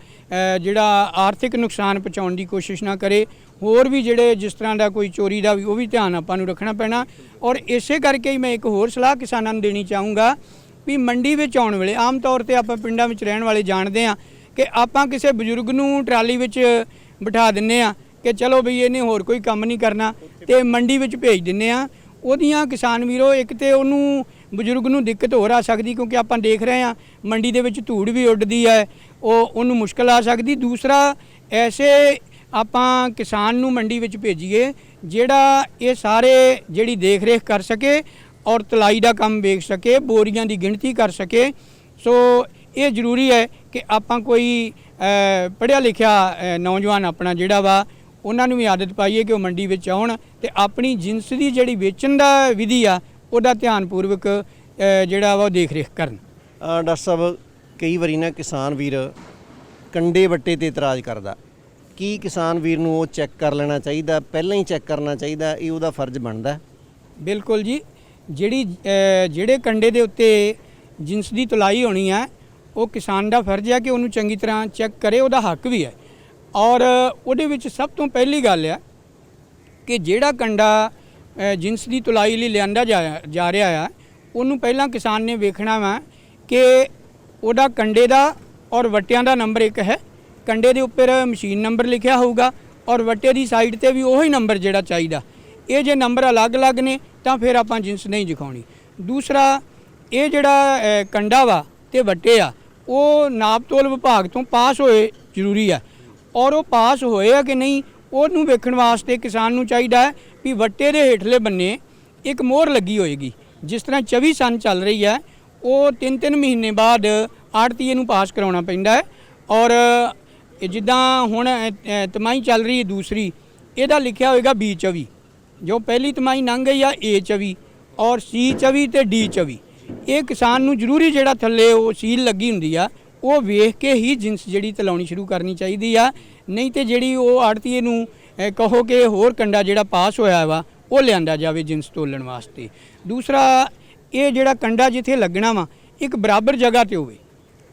ਜਿਹੜਾ ਆਰਥਿਕ ਨੁਕਸਾਨ ਪਹੁੰਚਾਉਣ ਦੀ ਕੋਸ਼ਿਸ਼ ਨਾ ਕਰੇ, ਹੋਰ ਵੀ ਜਿਹੜੇ ਜਿਸ ਤਰ੍ਹਾਂ ਦਾ ਕੋਈ ਚੋਰੀ ਦਾ ਵੀ, ਉਹ ਵੀ ਧਿਆਨ ਆਪਾਂ ਨੂੰ ਰੱਖਣਾ ਪੈਣਾ। ਔਰ ਇਸੇ ਕਰਕੇ ਹੀ ਮੈਂ ਇੱਕ ਹੋਰ ਸਲਾਹ ਕਿਸਾਨਾਂ ਨੂੰ ਦੇਣੀ ਚਾਹੂੰਗਾ ਵੀ ਮੰਡੀ ਵਿੱਚ ਆਉਣ ਵੇਲੇ, ਆਮ ਤੌਰ ਤੇ ਆਪਾਂ ਪਿੰਡਾਂ ਵਿੱਚ ਰਹਿਣ ਵਾਲੇ ਜਾਣਦੇ ਆ ਕਿ ਆਪਾਂ ਕਿਸੇ ਬਜ਼ੁਰਗ ਨੂੰ ਟਰਾਲੀ ਵਿੱਚ ਬਿਠਾ ਦਿੰਨੇ ਆ ਕਿ ਚਲੋ ਬਈ ਇਹਨੇ ਹੋਰ ਕੋਈ ਕੰਮ ਨਹੀਂ ਕਰਨਾ ਤੇ ਮੰਡੀ ਵਿੱਚ ਭੇਜ ਦਿੰਨੇ ਆ ਉਹਦੀਆਂ ਕਿਸਾਨ ਵੀਰੋ, ਇੱਕ ਤੇ ਉਹਨੂੰ ਬਜ਼ੁਰਗ ਨੂੰ ਦਿੱਕਤ ਹੋਰ ਆ ਸਕਦੀ ਕਿਉਂਕਿ ਆਪਾਂ ਦੇਖ ਰਹੇ ਆ ਮੰਡੀ ਦੇ ਵਿੱਚ ਧੂੜ ਵੀ ਉੱਡਦੀ ਹੈ ਉਹ ਉਹਨੂੰ ਮੁਸ਼ਕਲ ਆ ਸਕਦੀ। ਦੂਸਰਾ ਐਸੇ ਆਪਾਂ ਕਿਸਾਨ ਨੂੰ ਮੰਡੀ ਵਿੱਚ ਭੇਜੀਏ ਜਿਹੜਾ ਇਹ ਸਾਰੇ ਜਿਹੜੀ ਦੇਖ ਰੇਖ ਕਰ ਸਕੇ ਔਰ ਤਲਾਈ ਦਾ ਕੰਮ ਵੇਖ ਸਕੇ ਬੋਰੀਆਂ ਦੀ ਗਿਣਤੀ ਕਰ ਸਕੇ। ਸੋ ਇਹ ਜ਼ਰੂਰੀ ਹੈ ਕਿ ਆਪਾਂ ਕੋਈ ਅ, ਪੜ੍ਹਿਆ ਲਿਖਿਆ ਨੌਜਵਾਨ ਆਪਣਾ ਜਿਹੜਾ ਵਾ ਉਹਨਾਂ ਨੂੰ ਵੀ ਆਦਤ ਪਾਈਏ ਕਿ ਉਹ ਮੰਡੀ ਵਿੱਚ ਆਉਣ ਤੇ ਆਪਣੀ ਜਿੰਸ ਦੀ ਜਿਹੜੀ ਵੇਚਣ ਦਾ ਵਿਧੀ ਆ ਉਹਦਾ ਧਿਆਨਪੂਰਵਕ ਅ, ਜਿਹੜਾ ਵਾ ਉਹ ਦੇਖ ਰੇਖ ਕਰਨ। ਡਾਕਟਰ ਸਾਹਿਬ ਕਈ ਵਾਰੀ ਨਾ ਕਿਸਾਨ ਵੀਰ ਕੰਡੇ ਵੱਟੇ ਤੇ ਇਤਰਾਜ਼ ਕਰਦਾ। ਕੀ ਕਿਸਾਨ ਵੀਰ ਨੂੰ ਉਹ ਚੈੱਕ ਕਰ ਲੈਣਾ ਚਾਹੀਦਾ ਪਹਿਲਾਂ ਹੀ ਚੈੱਕ ਕਰਨਾ ਚਾਹੀਦਾ ਇਹ ਉਹਦਾ ਫਰਜ਼ ਬਣਦਾ? ਬਿਲਕੁਲ ਜੀ। ਜਿਹੜੀ ਜਿਹੜੇ ਕੰਡੇ ਦੇ ਉੱਤੇ ਜਿੰਸ ਦੀ ਤੁਲਾਈ ਹੋਣੀ ਹੈ ਉਹ ਕਿਸਾਨ ਦਾ ਫਰਜ਼ ਹੈ ਕਿ ਉਹਨੂੰ ਚੰਗੀ ਤਰ੍ਹਾਂ ਚੈੱਕ ਕਰੇ ਉਹਦਾ ਹੱਕ ਵੀ ਹੈ। ਔਰ ਉਹਦੇ ਵਿੱਚ ਸਭ ਤੋਂ ਪਹਿਲੀ ਗੱਲ ਹੈ ਕਿ ਜਿਹੜਾ ਕੰਡਾ ਅ, ਜਿੰਸ ਦੀ ਤੁਲਾਈ ਲਈ ਲਿਆਂਦਾ ਜਾ ਜਾ ਰਿਹਾ ਆ ਉਹਨੂੰ ਪਹਿਲਾਂ ਕਿਸਾਨ ਨੇ ਵੇਖਣਾ ਵਾ ਕਿ ਉਹਦਾ ਕੰਡੇ ਦਾ ਔਰ ਵੱਟਿਆਂ ਦਾ ਨੰਬਰ ਇੱਕ ਹੈ। ਕੰਡੇ ਦੇ ਉੱਪਰ ਮਸ਼ੀਨ ਨੰਬਰ ਲਿਖਿਆ ਹੋਊਗਾ ਔਰ ਵੱਟੇ ਦੀ ਸਾਈਡ ਤੇ ਵੀ ਉਹੀ ਨੰਬਰ ਜਿਹੜਾ ਚਾਹੀਦਾ। ਇਹ ਜੇ ਨੰਬਰ ਅਲੱਗ-ਅਲੱਗ ਨੇ ਤਾਂ ਫਿਰ ਆਪਾਂ ਜਿੰਸ ਨਹੀਂ ਦਿਖਾਉਣੀ। ਦੂਸਰਾ, ਇਹ ਜਿਹੜਾ ਕੰਡਾ ਵਾ ਤੇ ਵੱਟੇ ਆ, ਉਹ ਨਾਪਤੋਲ ਵਿਭਾਗ ਤੋਂ ਪਾਸ ਹੋਏ ਜ਼ਰੂਰੀ ਆ। ਔਰ ਉਹ ਪਾਸ ਹੋਏ ਆ ਕਿ ਨਹੀਂ, ਉਹਨੂੰ ਵੇਖਣ ਵਾਸਤੇ ਕਿਸਾਨ ਨੂੰ ਚਾਹੀਦਾ ਹੈ ਵੀ ਵੱਟੇ ਦੇ ਹੇਠਲੇ ਬੰਨੇ ਇੱਕ ਮੋਹਰ ਲੱਗੀ ਹੋਏਗੀ। ਜਿਸ ਤਰ੍ਹਾਂ 24 ਸਨ ਚੱਲ ਰਹੀ ਹੈ ਉਹ 3-3 ਮਹੀਨੇ ਬਾਅਦ ਆੜਤੀਏ ਨੂੰ ਪਾਸ ਕਰਾਉਣਾ ਪੈਂਦਾ ਹੈ। ਔਰ ਜਿੱਦਾਂ ਹੁਣ ਅ, ਚੱਲ ਰਹੀ ਹੈ ਦੂਸਰੀ ਇਹਦਾ ਲਿਖਿਆ ਹੋਏਗਾ ਬੀ 24 ਜੋ ਪਹਿਲੀ ਤਿਮਾਹੀ ਲੰਘ ਗਈ ਆ ਏ 24 ਔਰ ਸੀ 24 ਤੇ ਡੀ 24 ਇਹ ਕਿਸਾਨ ਨੂੰ ਜ਼ਰੂਰੀ ਜਿਹੜਾ ਥੱਲੇ ਉਹ ਸੀਲ ਲੱਗੀ ਹੁੰਦੀ ਆ ਉਹ ਵੇਖ ਕੇ ਹੀ ਜਿੰਸ ਜਿਹੜੀ ਤਲਾਉਣੀ ਸ਼ੁਰੂ ਕਰਨੀ ਚਾਹੀਦੀ ਆ। ਨਹੀਂ ਤੇ ਜਿਹੜੀ ਉਹ ਆੜਤੀਏ ਨੂੰ ਕਹੋ ਕਿ ਹੋਰ ਕੰਡਾ ਜਿਹੜਾ ਪਾਸ ਹੋਇਆ ਵਾ ਉਹ ਲਿਆਂਦਾ ਜਾਵੇ ਜਿੰਸ ਤੋਲਣ ਵਾਸਤੇ। ਦੂਸਰਾ ਇਹ ਜਿਹੜਾ ਕੰਡਾ ਜਿੱਥੇ ਲੱਗਣਾ ਵਾ ਇੱਕ ਬਰਾਬਰ ਜਗ੍ਹਾ ਤੇ ਹੋਵੇ।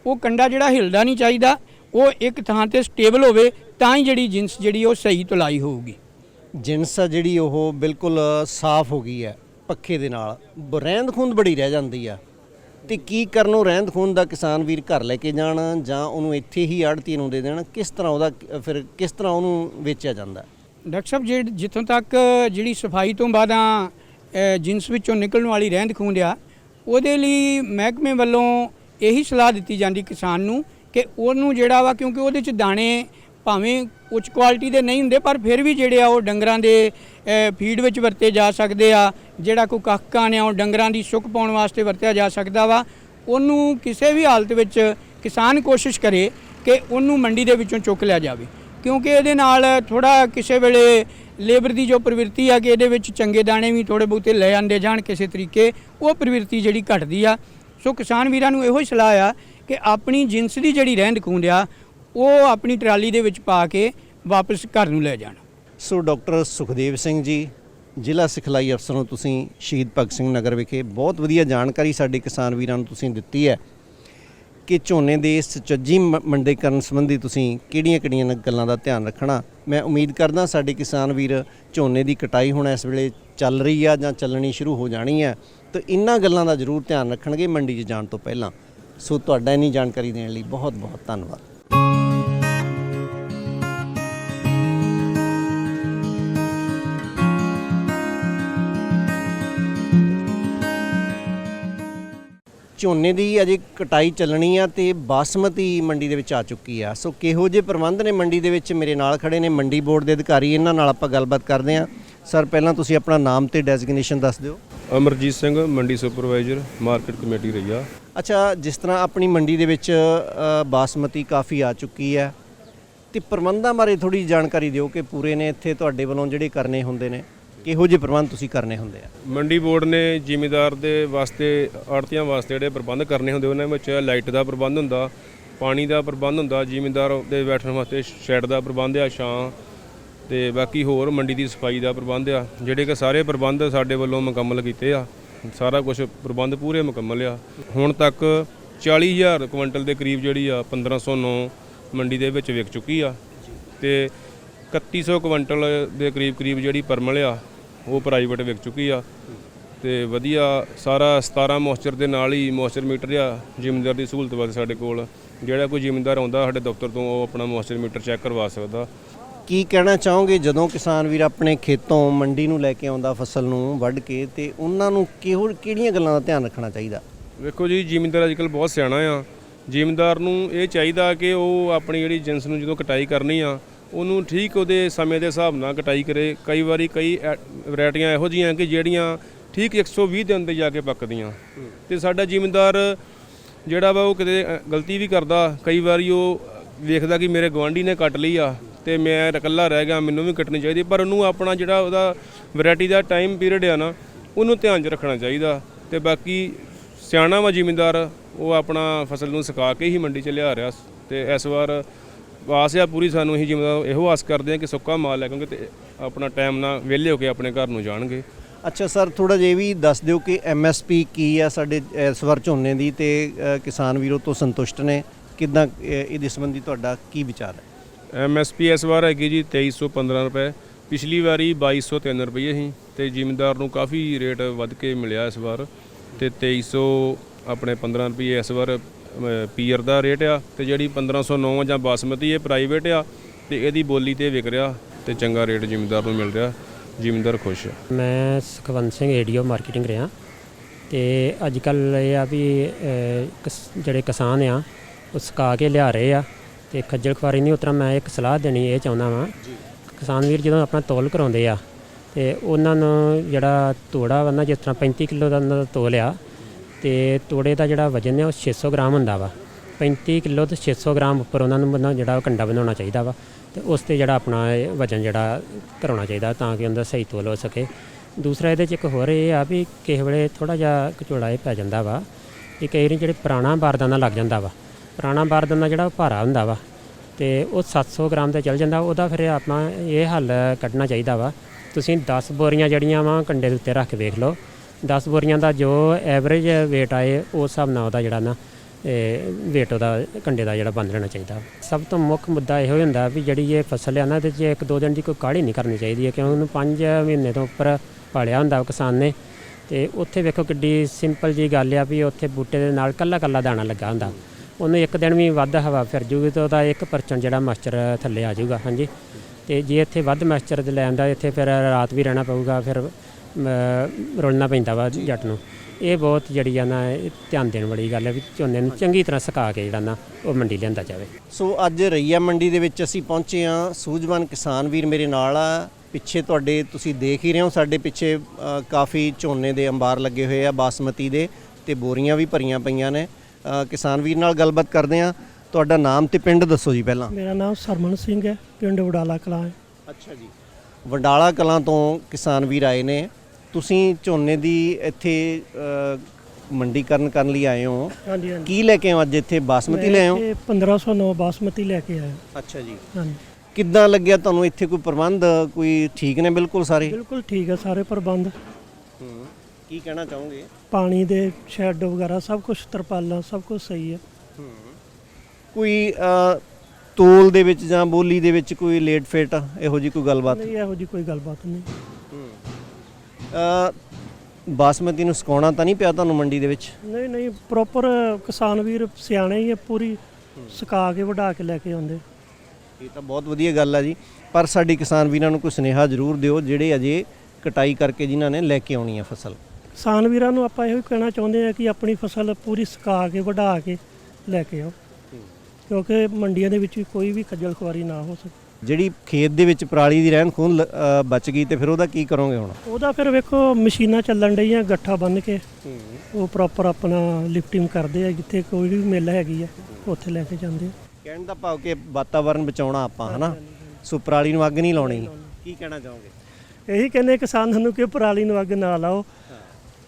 ਉਹ ਕੰਡਾ ਜਿਹੜਾ ਹਿਲਦਾ ਨਹੀਂ ਚਾਹੀਦਾ ਉਹ ਇੱਕ ਥਾਂ ਤੇ ਸਟੇਬਲ ਹੋਵੇ ਤਾਂ ਹੀ ਜਿਹੜੀ ਜਿੰਸ ਜਿਹੜੀ ਉਹ ਸਹੀ ਤੁਲਾਈ ਹੋਊਗੀ। ਜਿਨਸ ਆ ਜਿਹੜੀ ਉਹ ਬਿਲਕੁਲ ਸਾਫ਼ ਹੋ ਗਈ ਹੈ ਪੱਖੇ ਦੇ ਨਾਲ। ਰਹਿੰਦ ਖੂੰਦ ਬੜੀ ਰਹਿ ਜਾਂਦੀ ਆ। ਤੇ ਕੀ ਕਰਨ ਉਹ ਰਹਿੰਦ ਖੂੰਦ ਦਾ ਕਿਸਾਨ ਵੀਰ ਘਰ ਲੈ ਕੇ ਜਾਣ ਜਾਂ ਉਹਨੂੰ ਇੱਥੇ ਹੀ ਆੜਤੀ ਨੂੰ ਦੇ ਦੇਣ ਕਿਸ ਤਰ੍ਹਾਂ ਉਹਦਾ ਫਿਰ ਕਿਸ ਤਰ੍ਹਾਂ ਉਹਨੂੰ ਵੇਚਿਆ ਜਾਂਦਾ? ਡਾਕਟਰ ਸਾਹਿਬ ਜਿੱਥੋਂ ਤੱਕ ਜਿਹੜੀ ਸਫ਼ਾਈ ਤੋਂ ਬਾਅਦਾਂ ਅ, ਜਿਨਸ ਵਿੱਚੋਂ ਨਿਕਲਣ ਵਾਲੀ ਰਹਿੰਦ ਖੂੰਹਦ ਆ ਉਹਦੇ ਲਈ ਮਹਿਕਮੇ ਵੱਲੋਂ ਇਹੀ ਸਲਾਹ ਦਿੱਤੀ ਜਾਂਦੀ ਕਿਸਾਨ ਨੂੰ ਕਿ ਉਹਨੂੰ ਜਿਹੜਾ ਵਾ ਕਿਉਂਕਿ ਉਹਦੇ ਚ ਦਾਣੇ ਭਾਵੇਂ ਉੱਚ ਕੁਆਲਿਟੀ ਦੇ ਨਹੀਂ ਹੁੰਦੇ ਪਰ ਫਿਰ ਵੀ ਜਿਹੜੇ ਆ ਉਹ ਡੰਗਰਾਂ ਦੇ ਫੀਡ ਵਿੱਚ ਵਰਤੇ ਜਾ ਸਕਦੇ ਆ ਜਿਹੜਾ ਕੋਈ ਕੱਖ ਨੇ ਆ ਉਹ ਡੰਗਰਾਂ ਦੀ ਸੁੱਕ ਪਾਉਣ ਵਾਸਤੇ ਵਰਤਿਆ ਜਾ ਸਕਦਾ ਵਾ ਉਹਨੂੰ ਕਿਸੇ ਵੀ ਹਾਲਤ ਵਿੱਚ ਕਿਸਾਨ ਕੋਸ਼ਿਸ਼ ਕਰੇ ਕਿ ਉਹਨੂੰ ਮੰਡੀ ਦੇ ਵਿੱਚੋਂ ਚੁੱਕ ਲਿਆ ਜਾਵੇ। ਕਿਉਂਕਿ ਇਹਦੇ ਨਾਲ ਥੋੜਾ ਕਿਸੇ ਵੇਲੇ ਲੇਬਰ ਦੀ ਜੋ ਪ੍ਰਵਿਰਤੀ ਆ ਕਿ ਇਹਦੇ ਵਿੱਚ ਚੰਗੇ ਦਾਣੇ ਵੀ ਥੋੜੇ ਬਹੁਤੇ ਲੈ ਆਂਦੇ ਜਾਣ ਕਿਸੇ ਤਰੀਕੇ, ਉਹ ਪ੍ਰਵਿਰਤੀ ਜਿਹੜੀ ਘਟਦੀ ਆ। ਸੋ ਕਿਸਾਨ ਵੀਰਾਂ ਨੂੰ ਇਹੋ ਹੀ ਸਲਾਹ ਆ ਕਿ ਆਪਣੀ ਜਿੰਸ ਦੀ ਜਿਹੜੀ ਰਹਿੰਦ ਖੂੰਦ ਆ, ਉਹ ਆਪਣੀ ਟਰਾਲੀ ਦੇ ਵਿੱਚ ਪਾ ਕੇ ਵਾਪਸ ਘਰ ਨੂੰ ਲੈ ਜਾਣ। ਸੋ ਡਾਕਟਰ ਸੁਖਦੇਵ ਸਿੰਘ ਜੀ, ਜ਼ਿਲ੍ਹਾ ਸਿਖਲਾਈ ਅਫਸਰ ਨੂੰ ਤੁਸੀਂ ਸ਼ਹੀਦ ਭਗਤ ਸਿੰਘ ਨਗਰ ਵਿਖੇ। ਬਹੁਤ ਵਧੀਆ ਜਾਣਕਾਰੀ ਸਾਡੇ ਕਿਸਾਨ ਵੀਰਾਂ ਨੂੰ ਤੁਸੀਂ ਦਿੱਤੀ ਹੈ ਕਿ ਝੋਨੇ ਦੇ ਸੁਚੱਜੀ ਮ- ਮੰਡੀਕਰਨ ਸੰਬੰਧੀ ਤੁਸੀਂ ਕਿਹੜੀਆਂ-ਕਿਹੜੀਆਂ ਗੱਲਾਂ ਦਾ ਧਿਆਨ ਰੱਖਣਾ ਮੈਂ ਉਮੀਦ ਕਰਦਾ ਸਾਡੇ ਕਿਸਾਨ ਵੀਰ ਝੋਨੇ ਦੀ ਕਟਾਈ ਹੁਣ ਇਸ ਵੇਲੇ ਚੱਲ ਰਹੀ ਆ ਜਾਂ ਚੱਲਣੀ ਸ਼ੁਰੂ ਹੋ ਜਾਣੀ ਹੈ ਤਾਂ ਇਹਨਾਂ ਗੱਲਾਂ ਦਾ ਜ਼ਰੂਰ ਧਿਆਨ ਰੱਖਣਗੇ ਮੰਡੀ 'ਚ ਜਾਣ ਤੋਂ ਪਹਿਲਾਂ। ਸੋ ਤੁਹਾਡਾ ਇੰਨੀ ਜਾਣਕਾਰੀ ਦੇਣ ਲਈ ਬਹੁਤ-ਬਹੁਤ ਧੰਨਵਾਦ। ਝੋਨੇ ਦੀ ਅਜੇ ਕਟਾਈ ਚੱਲਣੀ ਆ ਤੇ ਬਾਸਮਤੀ ਮੰਡੀ ਦੇ ਵਿੱਚ ਆ ਚੁੱਕੀ ਆ। ਸੋ ਕਿਹੋ ਜਿਹੇ ਪ੍ਰਬੰਧ ਨੇ ਮੰਡੀ ਦੇ ਵਿੱਚ? ਮੇਰੇ ਨਾਲ ਖੜੇ ਨੇ ਮੰਡੀ ਬੋਰਡ ਦੇ ਅਧਿਕਾਰੀ। ਇਹਨਾਂ ਨਾਲ ਆਪਾਂ ਗੱਲਬਾਤ ਕਰਦੇ ਆ ਸਰ ਪਹਿਲਾਂ ਤੁਸੀਂ ਆਪਣਾ ਨਾਮ ਤੇ ਡੈਜ਼ਿਗਨੇਸ਼ਨ ਦੱਸ ਦਿਓ। ਅਮਰਜੀਤ ਸਿੰਘ ਮੰਡੀ ਸੁਪਰਵਾਈਜ਼ਰ ਮਾਰਕੀਟ ਕਮੇਟੀ ਰਈਆ। ਅੱਛਾ ਜਿਸ ਤਰ੍ਹਾਂ ਆਪਣੀ ਮੰਡੀ ਦੇ ਵਿੱਚ ਬਾਸਮਤੀ ਕਾਫੀ ਆ ਚੁੱਕੀ ਹੈ। ਤੇ ਪ੍ਰਬੰਧਾਂ ਬਾਰੇ ਥੋੜੀ ਜਾਣਕਾਰੀ ਦਿਓ ਕਿ ਪੂਰੇ ਨੇ ਇੱਥੇ ਤੁਹਾਡੇ ਵੱਲੋਂ ਜਿਹੜੇ ਕਰਨੇ ਹੁੰਦੇ ਨੇ। ਕਿਹੋ ਜਿਹੇ ਪ੍ਰਬੰਧ ਤੁਸੀਂ ਕਰਨੇ ਹੁੰਦੇ ਆ? ਮੰਡੀ ਬੋਰਡ ਨੇ ਜ਼ਿਮੀਦਾਰ ਦੇ ਵਾਸਤੇ, ਆੜਤੀਆਂ ਵਾਸਤੇ ਜਿਹੜੇ ਪ੍ਰਬੰਧ ਕਰਨੇ ਹੁੰਦੇ, ਉਹਨਾਂ ਵਿੱਚ ਲਾਈਟ ਦਾ ਪ੍ਰਬੰਧ ਹੁੰਦਾ, ਪਾਣੀ ਦਾ ਪ੍ਰਬੰਧ ਹੁੰਦਾ, ਜ਼ਿਮੀਦਾਰ ਦੇ ਬੈਠਣ ਵਾਸਤੇ ਸ਼ੈੱਡ ਦਾ ਪ੍ਰਬੰਧ ਆ, ਛਾਂ ਤੇ ਬਾਕੀ ਹੋਰ ਮੰਡੀ ਦੀ ਸਫ਼ਾਈ ਦਾ ਪ੍ਰਬੰਧ ਆ, ਜਿਹੜੇ ਕਿ ਸਾਰੇ ਪ੍ਰਬੰਧ ਸਾਡੇ ਵੱਲੋਂ ਮੁਕੰਮਲ ਕੀਤੇ ਆ, ਸਾਰਾ ਕੁਝ ਪ੍ਰਬੰਧ ਪੂਰੇ ਮੁਕੰਮਲ ਆ। ਹੁਣ ਤੱਕ 40000 ਕੁਇੰਟਲ ਦੇ ਕਰੀਬ ਜਿਹੜੀ ਆ 1509 ਮੰਡੀ ਦੇ ਵਿੱਚ ਵਿਕ ਚੁੱਕੀ ਆ ਤੇ 3100 ਕੁਇੰਟਲ ਦੇ ਕਰੀਬ ਕਰੀਬ ਜਿਹੜੀ ਪਰਮਲ ਆ ਉਹ ਪ੍ਰਾਈਵੇਟ ਵਿਕ ਚੁੱਕੀ ਆ। ਤੇ ਵਧੀਆ ਸਾਰਾ 17 ਮੋਇਸਚਰ ਦੇ ਨਾਲ ਹੀ ਮੋਇਸਚਰ ਮੀਟਰ ਆ ਜ਼ਿਮੀਂਦਾਰ ਦੀ ਸਹੂਲਤ ਵਾਸਤੇ ਸਾਡੇ ਕੋਲ। ਜਿਹੜਾ ਕੋਈ ਜ਼ਿਮੀਂਦਾਰ ਆਉਂਦਾ ਸਾਡੇ ਦਫ਼ਤਰ ਤੋਂ ਉਹ ਆਪਣਾ ਮੋਇਸਚਰ ਮੀਟਰ ਚੈੱਕ ਕਰਵਾ ਸਕਦਾ। ਕੀ ਕਹਿਣਾ ਚਾਹੋਗੇ ਜਦੋਂ ਕਿਸਾਨ ਵੀਰ ਆਪਣੇ ਖੇਤੋਂ ਮੰਡੀ ਨੂੰ ਲੈ ਕੇ ਆਉਂਦਾ ਫਸਲ ਨੂੰ ਵੱਢ ਕੇ ਤੇ ਉਹਨਾਂ ਨੂੰ ਕਿਹੋ ਕਿਹੜੀਆਂ ਗੱਲਾਂ ਦਾ ਧਿਆਨ ਰੱਖਣਾ ਚਾਹੀਦਾ? ਵੇਖੋ ਜੀ ਜ਼ਿਮੀਂਦਾਰ ਅੱਜਕੱਲ ਬਹੁਤ ਸਿਆਣਾ ਆ। ਜ਼ਿਮੀਂਦਾਰ ਨੂੰ ਇਹ ਚਾਹੀਦਾ ਕਿ ਉਹ ਆਪਣੀ ਜਿਹੜੀ ਜਿੰਸ ਨੂੰ ਜਦੋਂ ਕਟਾਈ ਕਰਨੀ ਆ ਉਹਨੂੰ ਠੀਕ ਉਹਦੇ ਸਮੇਂ ਦੇ ਹਿਸਾਬ ਨਾਲ ਕਟਾਈ ਕਰੇ। ਕਈ ਵਾਰੀ ਕਈ ਐ- ਵੈਰਾਈਟੀਆਂ ਇਹੋ ਜਿਹੀਆਂ ਕਿ ਜਿਹੜੀਆਂ ਠੀਕ 120 ਦਿਨ ਤੇ ਜਾ ਕੇ ਪੱਕਦੀਆਂ। ਤੇ ਸਾਡਾ ਜ਼ਿਮੀਂਦਾਰ ਜਿਹੜਾ ਵਾ ਉਹ ਕਿਤੇ ਗਲਤੀ ਵੀ ਕਰਦਾ। ਕਈ ਵਾਰੀ ਉਹ ਵੇਖਦਾ ਕਿ ਮੇਰੇ ਗਵਾਂਢੀ ਨੇ ਕੱਟ ਲਈ ਆ ਤੇ ਮੈਂ ਇਕੱਲਾ ਰਹਿ ਗਿਆ, ਮੈਨੂੰ ਵੀ ਕੱਟਣੀ ਚਾਹੀਦੀ ਪਰ ਉਹਨੂੰ ਆਪਣਾ ਜਿਹੜਾ ਉਹਦਾ ਵੈਰਾਈਟੀ ਦਾ ਟਾਈਮ ਪੀਰੀਅਡ ਆ ਨਾ, ਉਹਨੂੰ ਧਿਆਨ 'ਚ ਰੱਖਣਾ ਚਾਹੀਦਾ। ਤੇ ਬਾਕੀ ਸਿਆਣਾ ਵਾ ਜ਼ਿਮੀਂਦਾਰ, ਉਹ ਆਪਣਾ ਫਸਲ ਨੂੰ ਸੁਕਾ ਕੇ ਹੀ ਮੰਡੀ 'ਚ ਲਿਆ ਰਿਹਾ। ਤੇ ਇਸ ਵਾਰ ਆਸ ਆ ਪੂਰੀ ਸਾਨੂੰ ਅਸੀਂ ਜ਼ਿਮੀਂਦਾਰ ਇਹੋ ਆਸ ਕਰਦੇ ਹਾਂ ਕਿ ਸੁੱਕਾ ਮਾਲ ਲੈ ਕਿਉਂਕਿ ਆਪਣਾ ਟਾਈਮ ਨਾਲ ਵਿਹਲੇ ਹੋ ਕੇ ਆਪਣੇ ਘਰ ਨੂੰ ਜਾਣਗੇ। ਅੱਛਾ ਸਰ ਥੋੜਾ ਜਿਹਾ ਇਹ ਵੀ ਦੱਸ ਦਿਓ ਕਿ ਐਮਐਸਪੀ ਕੀ ਆ ਸਾਡੇ ਇਸ ਵਾਰ ਝੋਨੇ ਦੀ ਤੇ ਕਿਸਾਨ ਵੀਰੋ ਤੋਂ ਸੰਤੁਸ਼ਟ ਨੇ। ਕਿਦਾਂ ਇਹਦੇ ਸੰਬੰਧੀ ਤੁਹਾਡਾ ਕੀ ਵਿਚਾਰ ਹੈ? ਐਮਐਸਪੀ ਇਸ ਵਾਰ ਹੈਗੀ ਜੀ 2315 ਰੁਪਏ। ਪਿਛਲੀ ਵਾਰੀ 2203 ਰੁਪਏ ਸੀ ਤੇ ਜ਼ਿਮੀਂਦਾਰ ਨੂੰ ਕਾਫੀ ਰੇਟ ਵੱਧ ਕੇ ਮਿਲਿਆ ਇਸ ਵਾਰ ਤੇ 2300 ਆਪਣੇ 15 ਰੁਪਏ ਇਸ ਵਾਰ ਪੀਅਰ ਦਾ ਰੇਟ ਆ ਤੇ ਜਿਹੜੀ 1509 ਜਾਂ ਬਾਸਮਤੀ ਇਹ ਪ੍ਰਾਈਵੇਟ ਆ ਤੇ ਇਹਦੀ ਬੋਲੀ ਤੇ ਵਿਕ ਰਿਹਾ ਤੇ ਚੰਗਾ ਰੇਟ ਜ਼ਿਮੀਂਦਾਰ ਨੂੰ ਮਿਲ ਰਿਹਾ, ਜ਼ਿਮੀਂਦਾਰ ਖੁਸ਼ ਆ। ਮੈਂ ਸੁਖਵੰਤ ਸਿੰਘ ਏਡੀਓ ਮਾਰਕੀਟਿੰਗ ਰਿਹਾ ਤੇ ਅੱਜ ਕੱਲ ਇਹ ਆ ਵੀ ਜਿਹੜੇ ਕਿਸਾਨ ਆ, ਉਹ ਸੁਕਾ ਕੇ ਲਿਆ ਰਹੇ ਆ ਤੇ ਖੱਜਲ ਖੁਆਰੀ ਨਹੀਂ ਉਤਰਾ ਮੈਂ ਇੱਕ ਸਲਾਹ ਦੇਣੀ ਇਹ ਚਾਹੁੰਦਾ ਵਾਂ। ਕਿਸਾਨ ਵੀਰ ਜਦੋਂ ਆਪਣਾ ਤੋਲ ਕਰਾਉਂਦੇ ਆ ਤੇ ਉਹਨਾਂ ਨੂੰ ਜਿਹੜਾ ਤੋੜਾ ਵਾ ਨਾ, ਜਿਸ ਤਰ੍ਹਾਂ 35 ਕਿਲੋ ਦਾ ਉਹਨਾਂ ਦਾ ਤੋਲ ਆ ਤੇ ਤੋੜੇ ਦਾ ਜਿਹੜਾ ਵਜਨ ਹੈ ਉਹ 600 ਗ੍ਰਾਮ ਹੁੰਦਾ ਵਾ। 35 ਕਿਲੋ ਤੇ 600 ਗ੍ਰਾਮ ਉੱਪਰ ਉਹਨਾਂ ਨੂੰ ਬੰਦਾ ਜਿਹੜਾ ਕੰਡਾ ਬਣਾਉਣਾ ਚਾਹੀਦਾ ਵਾ ਤੇ ਉਸ ਤੇ ਜਿਹੜਾ ਆਪਣਾ ਇਹ ਵਜਨ ਜਿਹੜਾ ਕਰਾਉਣਾ ਚਾਹੀਦਾ ਤਾਂ ਕਿ ਉਹਦਾ ਸਹੀ ਤੋਲ ਹੋ ਸਕੇ। ਦੂਸਰਾ ਇਹਦੇ 'ਚ ਇੱਕ ਹੋਰ ਇਹ ਆ ਵੀ ਕਿਸੇ ਵੇਲੇ ਥੋੜਾ ਜਿਹਾ ਘਚੋੜਾ ਇਹ ਪੈ ਜਾਂਦਾ ਵਾ ਕਿ ਕਈ ਵਾਰੀ ਜਿਹੜੇ ਪੁਰਾਣਾ ਬਾਰਦਾਨਾ ਲੱਗ ਜਾਂਦਾ ਵਾ, ਪੁਰਾਣਾ ਬਾਰਦਾਨਾ ਜਿਹੜਾ ਉਹ ਭਾਰਾ ਹੁੰਦਾ ਵਾ ਤੇ ਉਹ 700 ਗ੍ਰਾਮ ਤੇ ਚੱਲ ਜਾਂਦਾ, ਉਹਦਾ ਫਿਰ ਆਪਣਾ ਇਹ ਹੱਲ ਕੱਢਣਾ ਚਾਹੀਦਾ ਵਾ। ਤੁਸੀਂ 10 ਬੋਰੀਆਂ ਜਿਹੜੀਆਂ ਵਾ ਕੰਡੇ ਦੇ ਉੱਤੇ ਰੱਖ ਕੇ ਵੇਖ ਲਓ। 10 ਬੋਰੀਆਂ ਦਾ ਜੋ ਐਵਰੇਜ weight ਆਏ ਉਸ ਹਿਸਾਬ ਨਾਲ ਉਹਦਾ ਜਿਹੜਾ ਨਾ weight ਉਹਦਾ ਕੰਡੇ ਦਾ ਜਿਹੜਾ ਬੰਦ ਰਹਿਣਾ ਚਾਹੀਦਾ। ਸਭ ਤੋਂ ਮੁੱਖ ਮੁੱਦਾ ਇਹੋ ਹੀ ਹੁੰਦਾ ਵੀ ਜਿਹੜੀ ਇਹ ਫਸਲ ਆ ਨਾ, ਇਹਦੇ 'ਚ ਇੱਕ ਦੋ ਦਿਨ ਦੀ ਕੋਈ ਕਾਹਲੀ ਨਹੀਂ ਕਰਨੀ ਚਾਹੀਦੀ ਹੈ ਕਿਉਂਕਿ ਉਹਨੂੰ 5 ਮਹੀਨੇ ਤੋਂ ਉੱਪਰ ਪਾਲਿਆ ਹੁੰਦਾ ਕਿਸਾਨ ਨੇ। ਤੇ ਉੱਥੇ ਵੇਖੋ ਕਿੱਡੀ ਸਿੰਪਲ ਜੀ ਗੱਲ ਆ ਵੀ ਉੱਥੇ ਬੂਟੇ ਦੇ ਨਾਲ ਕੱਲਾ ਕੱਲਾ ਦਾਣਾ ਲੱਗਾ ਹੁੰਦਾ। ਉਹਨੂੰ ਇੱਕ ਦਿਨ ਵੀ ਵੱਧ ਹਵਾ ਫਿਰ ਜੂਗੀ ਤਾਂ ਉਹਦਾ 1% ਜਿਹੜਾ ਮਸਚਰ ਥੱਲੇ ਆ ਜਾਊਗਾ, ਹਾਂਜੀ। ਤੇ ਜੇ ਇੱਥੇ ਵੱਧ ਮਸਚਰ ਦੇ ਲੈਣ ਦਾ ਇੱਥੇ ਫਿਰ ਰਾਤ ਵੀ ਰਹਿਣਾ ਪਊਗਾ, ਫਿਰ ਰੁਲਣਾ ਪੈਂਦਾ ਵਾ ਜੱਟ ਨੂੰ। ਇਹ ਬਹੁਤ ਜਿਹੜੀ ਆ ਨਾ ਇਹ ਧਿਆਨ ਦੇਣ ਵਾਲੀ ਗੱਲ ਹੈ ਵੀ ਝੋਨੇ ਨੂੰ ਚੰਗੀ ਤਰ੍ਹਾਂ ਸੁਕਾ ਕੇ ਜਿਹੜਾ ਨਾ ਉਹ ਮੰਡੀ ਲਿਆਂਦਾ ਜਾਵੇ। ਸੋ ਅੱਜ ਰਈਆ ਮੰਡੀ ਦੇ ਵਿੱਚ ਅਸੀਂ ਪਹੁੰਚੇ ਹਾਂ। ਸੂਝਵਾਨ ਕਿਸਾਨ ਵੀਰ ਮੇਰੇ ਨਾਲ ਆ। ਪਿੱਛੇ ਤੁਹਾਡੇ ਤੁਸੀਂ ਦੇਖ ਹੀ ਰਹੇ ਹੋ ਸਾਡੇ ਪਿੱਛੇ ਕਾਫੀ ਝੋਨੇ ਦੇ ਅੰਬਾਰ ਲੱਗੇ ਹੋਏ ਆ ਬਾਸਮਤੀ ਦੇ ਤੇ ਬੋਰੀਆਂ ਵੀ ਭਰੀਆਂ ਪਈਆਂ ਨੇ। ਕਿਸਾਨ ਵੀਰ ਨਾਲ ਗੱਲਬਾਤ ਕਰਦੇ ਆ ਤੁਹਾਡਾ ਨਾਮ ਤੇ ਪਿੰਡ ਦੱਸੋ ਜੀ ਪਹਿਲਾਂ। ਮੇਰਾ ਨਾਮ ਸਰਮਨ ਸਿੰਘ ਹੈ ਪਿੰਡ ਵਡਾਲਾ ਕਲਾਂ ਹੈ। ਅੱਛਾ ਜੀ। ਵੰਡਾਲਾ ਕਲਾਂ ਤੋਂ ਕਿਸਾਨ ਵੀਰ ਆਏ ਨੇ। ਤੁਸੀਂ ਝੋਨੇ ਦੀ ਇੱਥੇ ਮੰਡੀਕਰਨ ਕਰਨ ਲਈ ਆਏ ਹੋ। ਹਾਂਜੀ ਹਾਂਜੀ। ਕੀ ਲੈ ਕੇ ਆਏ ਅੱਜ ਇੱਥੇ? ਬਾਸਮਤੀ ਲੈ ਆਏ ਹੋ? ਇਹ 1509 ਬਾਸਮਤੀ ਲੈ ਕੇ ਆਇਆ ਅੱਛਾ ਜੀ। ਹਾਂਜੀ। ਕਿੱਦਾਂ ਲੱਗਿਆ ਤੁਹਾਨੂੰ ਇੱਥੇ ਕੋਈ ਪ੍ਰਬੰਧ? ਕੋਈ ਠੀਕ ਨੇ ਬਿਲਕੁਲ ਸਾਰੇ? ਬਿਲਕੁਲ ਠੀਕ ਹੈ ਸਾਰੇ ਪ੍ਰਬੰਧ। ਕੀ ਕਹਿਣਾ ਚਾਹੋਗੇ? ਪਾਣੀ ਦੇ ਸ਼ੈੱਡ ਵਗੈਰਾ ਸਭ ਕੁਝ ਤਰਪਾਲਾਂ ਸਭ ਕੁਝ ਸਹੀ ਹੈ। ਕੋਈ ਤੋਲ ਦੇ ਵਿੱਚ ਜਾਂ ਬੋਲੀ ਦੇ ਵਿੱਚ ਕੋਈ ਲੇਟ ਫੇਟ? ਇਹੋ ਜੀ ਕੋਈ ਗੱਲਬਾਤ? ਨਹੀਂ ਇਹੋ ਜੀ ਕੋਈ ਗੱਲਬਾਤ ਨਹੀਂ। ਬਾਸਮਤੀ ਨੂੰ ਸੁਕਾਉਣਾ ਤਾਂ ਨਹੀਂ ਪਿਆ ਤੁਹਾਨੂੰ ਮੰਡੀ ਦੇ ਵਿੱਚ? ਨਹੀਂ ਨਹੀਂ ਪ੍ਰੋਪਰ ਕਿਸਾਨ ਵੀਰ ਸਿਆਣੇ ਹੀ ਹੈ ਪੂਰੀ ਸੁਕਾ ਕੇ ਵਢਾ ਕੇ ਲੈ ਕੇ ਆਉਂਦੇ। ਇਹ ਤਾਂ ਬਹੁਤ ਵਧੀਆ ਗੱਲ ਆ ਜੀ। ਪਰ ਸਾਡੀ ਕਿਸਾਨ ਵੀਰਾਂ ਨੂੰ ਕੋਈ ਸੁਨੇਹਾ ਜ਼ਰੂਰ ਦਿਓ ਜਿਹੜੇ ਅਜੇ ਕਟਾਈ ਕਰਕੇ ਜਿਨ੍ਹਾਂ ਨੇ ਲੈ ਕੇ ਆਉਣੀ ਆ ਫਸਲ। ਕਿਸਾਨ ਵੀਰਾਂ ਨੂੰ ਆਪਾਂ ਇਹੋ ਹੀ ਕਹਿਣਾ ਚਾਹੁੰਦੇ ਆ ਕਿ ਆਪਣੀ ਫਸਲ ਪੂਰੀ ਸੁਕਾ ਕੇ ਵਢਾ ਕੇ ਲੈ ਕੇ ਆਓ। ਕਿਉਂਕਿ ਮੰਡੀਆਂ ਦੇ ਵਿੱਚ ਵੀ ਕੋਈ ਵੀ ਖੱਜਲ ਖੁਆਰੀ ਨਾ ਹੋ ਸਕੇ। ਜਿਹੜੀ ਖੇਤ ਦੇ ਵਿੱਚ ਪਰਾਲੀ ਦੀ ਰਹਿਣ ਖੂਨ ਬਚ ਗਈ ਤੇ ਫਿਰ ਉਹਦਾ ਕੀ ਕਰੋਗੇ ਹੁਣ? ਉਹਦਾ ਫਿਰ ਵੇਖੋ ਮਸ਼ੀਨਾਂ ਚੱਲਣ ਡਈਆਂ ਗੱਠਾ ਬੰਨ ਕੇ। ਉਹ ਪ੍ਰੋਪਰ ਆਪਣਾ ਲਿਫਟਿੰਗ ਕਰਦੇ ਆ ਜਿੱਥੇ ਕੋਈ ਵੀ ਮਿਲ ਹੈਗੀ ਆ ਉੱਥੇ ਲੈ ਕੇ ਜਾਂਦੇ ਆ। ਕਹਿਣ ਦਾ ਭਾਵ ਕਿ ਵਾਤਾਵਰਨ ਬਚਾਉਣਾ ਆਪਾਂ ਹਨਾ? ਸੋ ਪਰਾਲੀ ਨੂੰ ਅੱਗ ਨਹੀਂ ਲਾਉਣੀ। ਕੀ ਕਹਿਣਾ ਚਾਹੋਗੇ? ਇਹੀ ਕਹਿੰਦੇ ਕਿਸਾਨਾਂ ਨੂੰ ਕਿ ਪਰਾਲੀ ਨੂੰ ਅੱਗ ਨਾ ਲਾਓ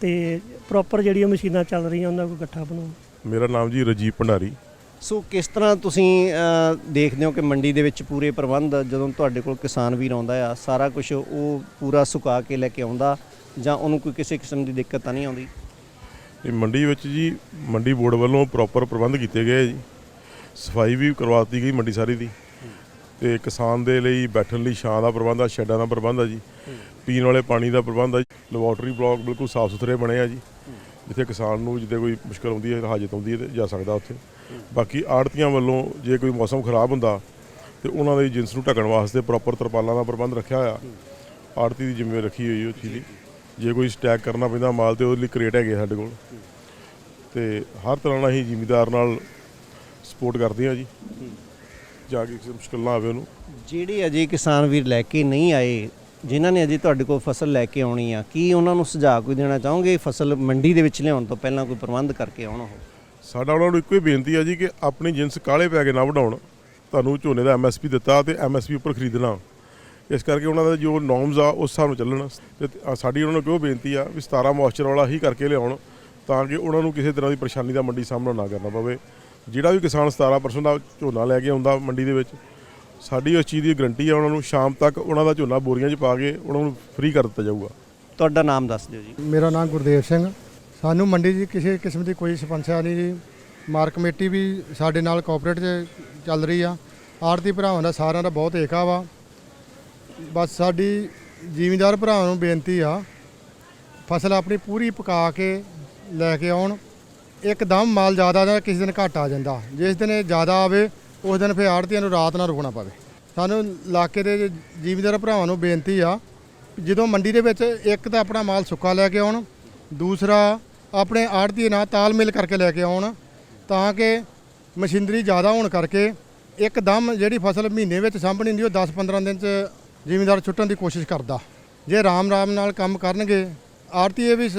ਤੇ ਪ੍ਰੋਪਰ ਜਿਹੜੀਆਂ ਮਸ਼ੀਨਾਂ ਚੱਲ ਰਹੀਆਂ ਉਹਨਾਂ ਕੋਲ ਗੱਠਾ ਬਣਾਓ। ਮੇਰਾ ਨਾਮ ਜੀ ਰਜੀਵ ਭੰਡਾਰੀ। ਸੋ ਕਿਸ ਤਰ੍ਹਾਂ ਤੁਸੀਂ ਦੇਖਦੇ ਹੋ ਕਿ ਮੰਡੀ ਦੇ ਵਿੱਚ ਪੂਰੇ ਪ੍ਰਬੰਧ, ਜਦੋਂ ਤੁਹਾਡੇ ਕੋਲ ਕਿਸਾਨ ਵੀਰ ਆਉਂਦਾ ਆ, ਸਾਰਾ ਕੁਝ ਉਹ ਪੂਰਾ ਸੁਕਾ ਕੇ ਲੈ ਕੇ ਆਉਂਦਾ, ਜਾਂ ਉਹਨੂੰ ਕੋਈ ਕਿਸੇ ਕਿਸਮ ਦੀ ਦਿੱਕਤ ਤਾਂ ਨਹੀਂ ਆਉਂਦੀ? ਇਹ ਮੰਡੀ ਵਿੱਚ ਜੀ, ਮੰਡੀ ਬੋਰਡ ਵੱਲੋਂ ਪ੍ਰੋਪਰ ਪ੍ਰਬੰਧ ਕੀਤੇ ਗਏ ਜੀ। ਸਫ਼ਾਈ ਵੀ ਕਰਵਾ ਦਿੱਤੀ ਗਈ ਮੰਡੀ ਸਾਰੀ ਦੀ। ਤੇ ਕਿਸਾਨ ਦੇ ਲਈ ਬੈਠਣ ਲਈ ਛਾਂ ਦਾ ਪ੍ਰਬੰਧ ਆ, ਸ਼ੈੱਡਾਂ ਦਾ ਪ੍ਰਬੰਧ ਆ ਜੀ। ਪੀਣ ਵਾਲੇ ਪਾਣੀ ਦਾ ਪ੍ਰਬੰਧ ਆ ਜੀ। ਲੈਬੋਰਟਰੀ ਬਲਾਕ ਬਿਲਕੁਲ ਸਾਫ਼ ਸੁਥਰੇ ਬਣੇ ਆ ਜੀ। ਜਿੱਥੇ ਕਿਸਾਨ ਨੂੰ ਜਿੱਦੇ ਕੋਈ ਮੁਸ਼ਕਲ ਆਉਂਦੀ ਹੈ ਹਾਜਤ ਆਉਂਦੀ ਹੈ, ਤੇ ਜਾ ਸਕਦਾ ਉੱਥੇ। ਬਾਕੀ ਆੜਤੀਆਂ ਵੱਲੋਂ ਜੇ ਕੋਈ ਮੌਸਮ ਖਰਾਬ ਹੁੰਦਾ ਤੇ ਉਹਨਾਂ ਦੇ ਜਿੰਸ ਨੂੰ ਢੱਕਣ ਵਾਸਤੇ ਪ੍ਰੋਪਰ ਤਰਪਾਲਾਂ ਦਾ ਪ੍ਰਬੰਧ ਰੱਖਿਆ ਹੋਇਆ। ਆੜਤੀ ਦੀ ਜ਼ਿੰਮੇਵਾਰੀ ਰੱਖੀ ਹੋਈ ਉਹ ਚੀਜ਼ ਦੀ। ਜੇ ਕੋਈ ਸਟੈਕ ਕਰਨਾ ਪੈਂਦਾ ਮਾਲ ਤੇ ਉਹਦੇ ਲਈ ਕ੍ਰੇਟ ਹੈਗੇ ਸਾਡੇ ਕੋਲ। ਤੇ ਹਰ ਤਰ੍ਹਾਂ ਨਾਲ ਅਸੀਂ ਜ਼ਿਮੀਦਾਰ ਨਾਲ ਸਪੋਰਟ ਕਰਦੇ ਹਾਂ ਜੀ। ਜਾ ਕੇ ਕਿਸੇ ਮੁਸ਼ਕਲ ਨਾ ਆਵੇ ਉਹਨੂੰ। ਜਿਹੜੇ ਅਜੇ ਕਿਸਾਨ ਵੀਰ ਲੈ ਕੇ ਨਹੀਂ ਆਏ, ਜਿਨ੍ਹਾਂ ਨੇ ਅਜੇ ਤੁਹਾਡੇ ਕੋਲ ਫਸਲ ਲੈ ਕੇ ਆਉਣੀ ਆ, ਕੀ ਉਹਨਾਂ ਨੂੰ ਸੁਝਾਅ ਕੋਈ ਦੇਣਾ ਚਾਹੋਗੇ? ਫਸਲ ਮੰਡੀ ਦੇ ਵਿੱਚ ਲਿਆਉਣ ਤੋਂ ਪਹਿਲਾਂ ਕੋਈ ਪ੍ਰਬੰਧ ਕਰਕੇ ਆਉਣਾ ਉਹ ਸਾਡਾ ਉਹਨਾਂ ਨੂੰ ਇੱਕੋ ਹੀ ਬੇਨਤੀ ਹੈ ਜੀ ਕਿ ਆਪਣੀ ਜਿੰਸ ਕਾਲੇ ਪੈ ਕੇ ਨਾ ਵਢਾਉਣ। ਤੁਹਾਨੂੰ ਝੋਨੇ ਦਾ ਐਮਐਸਪੀ ਦਿੱਤਾ ਤੇ ਐਮਐਸਪੀ ਉੱਪਰ ਖਰੀਦਣਾ। ਇਸ ਕਰਕੇ ਉਹਨਾਂ ਦਾ ਜੋ ਨੋਰਮਸ ਆ ਉਸ ਹਿਸਾਬ ਨਾਲ ਚੱਲਣ। ਤੇ ਸਾਡੀ ਉਹਨਾਂ ਨੂੰ ਕਿਉਂ ਬੇਨਤੀ ਆ ਵੀ 17 ਮੋਇਸਚਰ ਵਾਲਾ ਹੀ ਕਰਕੇ ਲਿਆਉਣ ਤਾਂ ਕਿ ਉਹਨਾਂ ਨੂੰ ਕਿਸੇ ਤਰ੍ਹਾਂ ਦੀ ਪਰੇਸ਼ਾਨੀ ਦਾ ਮੰਡੀ ਸਾਹਮਣਾ ਨਾ ਕਰਨਾ ਪਵੇ। ਜਿਹੜਾ ਵੀ ਕਿਸਾਨ 17% ਦਾ ਝੋਨਾ ਲੈ ਕੇ ਆਉਂਦਾ ਮੰਡੀ ਦੇ ਵਿੱਚ ਸਾਡੀ ਉਸ ਚੀਜ਼ ਦੀ ਗਰੰਟੀ ਆ ਉਹਨਾਂ ਨੂੰ ਸ਼ਾਮ ਤੱਕ ਉਹਨਾਂ ਦਾ ਝੋਨਾ ਬੋਰੀਆਂ 'ਚ ਪਾ ਕੇ ਉਹਨਾਂ ਨੂੰ ਫ੍ਰੀ ਕਰ ਦਿੱਤਾ ਜਾਊਗਾ। ਤੁਹਾਡਾ ਨਾਮ ਦੱਸ ਦਿਓ ਜੀ। ਮੇਰਾ ਨਾਮ ਗੁਰਦੇਵ ਸਿੰਘ ਸਾਨੂੰ ਮੰਡੀ ਦੀ ਕਿਸੇ ਕਿਸਮ ਦੀ ਕੋਈ ਸਮੱਸਿਆ ਨਹੀਂ ਜੀ। ਮਾਰ ਕਮੇਟੀ ਵੀ ਸਾਡੇ ਨਾਲ ਕੋਆਪਰੇਟ 'ਚ ਚੱਲ ਰਹੀ ਆ। ਆੜਤੀ ਭਰਾਵਾਂ ਦਾ ਸਾਰਿਆਂ ਦਾ ਬਹੁਤ ਏਕਾ ਵਾ। ਬਸ ਸਾਡੀ ਜ਼ਿਮੀਂਦਾਰ ਭਰਾਵਾਂ ਨੂੰ ਬੇਨਤੀ ਆ, ਫਸਲ ਆਪਣੀ ਪੂਰੀ ਪਕਾ ਕੇ ਲੈ ਕੇ ਆਉਣ। ਇੱਕਦਮ ਮਾਲ ਜ਼ਿਆਦਾ ਦਾ ਕਿਸੇ ਦਿਨ ਘੱਟ ਆ ਜਾਂਦਾ। ਜਿਸ ਦਿਨ ਇਹ ਜ਼ਿਆਦਾ ਆਵੇ, ਉਸ ਦਿਨ ਫਿਰ ਆੜਤੀਆਂ ਨੂੰ ਰਾਤ ਨਾਲ ਰੁਕਣਾ ਪਵੇ। ਸਾਨੂੰ ਇਲਾਕੇ ਦੇ ਜ਼ਿਮੀਂਦਾਰ ਭਰਾਵਾਂ ਨੂੰ ਬੇਨਤੀ ਆ, ਜਦੋਂ ਮੰਡੀ ਦੇ ਵਿੱਚ ਇੱਕ ਤਾਂ ਆਪਣਾ ਮਾਲ ਸੁੱਕਾ ਲੈ ਕੇ ਆਉਣ ਦੂਸਰਾ, ਆਪਣੇ ਆੜਤੀ ਨਾਲ ਤਾਲਮੇਲ ਕਰਕੇ ਲੈ ਕੇ ਆਉਣ, ਤਾਂ ਕਿ ਮਸ਼ੀਨਰੀ ਜ਼ਿਆਦਾ ਹੋਣ ਕਰਕੇ ਇੱਕਦਮ ਜਿਹੜੀ ਫਸਲ ਮਹੀਨੇ ਵਿੱਚ ਸਾਂਭਣੀ ਹੁੰਦੀ, ਉਹ 10-15 ਦਿਨ ਚ ਜ਼ਿਮੀਂਦਾਰ ਛੁੱਟਣ ਦੀ ਕੋਸ਼ਿਸ਼ ਕਰਦਾ। ਜੇ ਰਾਮ-ਰਾਮ ਨਾਲ ਕੰਮ ਕਰਨਗੇ ਆੜਤੀ ਵੀ ਸ-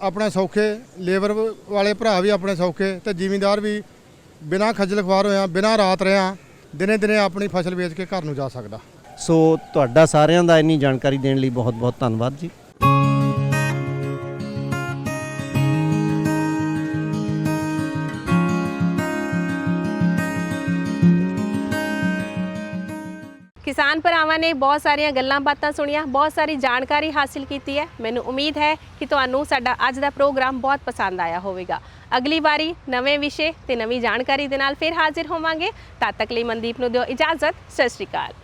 ਆਪਣਾ ਸੌਖੇ, ਲੇਬਰ ਵਾਲੇ ਭਰਾ ਵੀ ਆਪਣੇ ਸੌਖੇ, ਤੇ ਜ਼ਿਮੀਂਦਾਰ ਵੀ ਬਿਨਾਂ ਖੱਜਲ ਖਵਾਰ ਹੋਇਆ, ਬਿਨਾਂ ਰਾਤ ਰਿਆਂ ਦਿਨੇ ਦਿਨੇ ਆਪਣੀ ਫਸਲ ਵੇਚ ਕੇ ਘਰ ਨੂੰ ਜਾ ਸਕਦਾ। ਸੋ ਤੁਹਾਡਾ ਸਾਰਿਆਂ ਦਾ ਇੰਨੀ ਜਾਣਕਾਰੀ ਦੇਣ ਲਈ ਬਹੁਤ ਬਹੁਤ ਧੰਨਵਾਦ ਜੀ। ਭਰਾਵਾਂ ਨੇ ਬਹੁਤ ਸਾਰੀਆਂ ਗੱਲਾਂ ਬਾਤਾਂ ਸੁਣੀਆਂ, ਬਹੁਤ ਸਾਰੀ ਜਾਣਕਾਰੀ ਹਾਸਿਲ ਕੀਤੀ ਹੈ। ਮੈਨੂੰ ਉਮੀਦ ਹੈ ਕਿ ਤੁਹਾਨੂੰ ਸਾਡਾ ਅੱਜ ਦਾ ਪ੍ਰੋਗਰਾਮ ਬਹੁਤ ਪਸੰਦ ਆਇਆ ਹੋਵੇਗਾ। ਅਗਲੀ ਵਾਰੀ ਨਵੇਂ ਵਿਸ਼ੇ ਤੇ ਨਵੀਂ ਜਾਣਕਾਰੀ ਦੇ ਨਾਲ ਫਿਰ ਹਾਜ਼ਰ ਹੋਵਾਂਗੇ। ਤਦ ਤੱਕ ਲਈ ਮਨਦੀਪ ਨੂੰ ਦਿਓ ਇਜਾਜ਼ਤ। ਸਤਿ ਸ਼੍ਰੀ ਅਕਾਲ।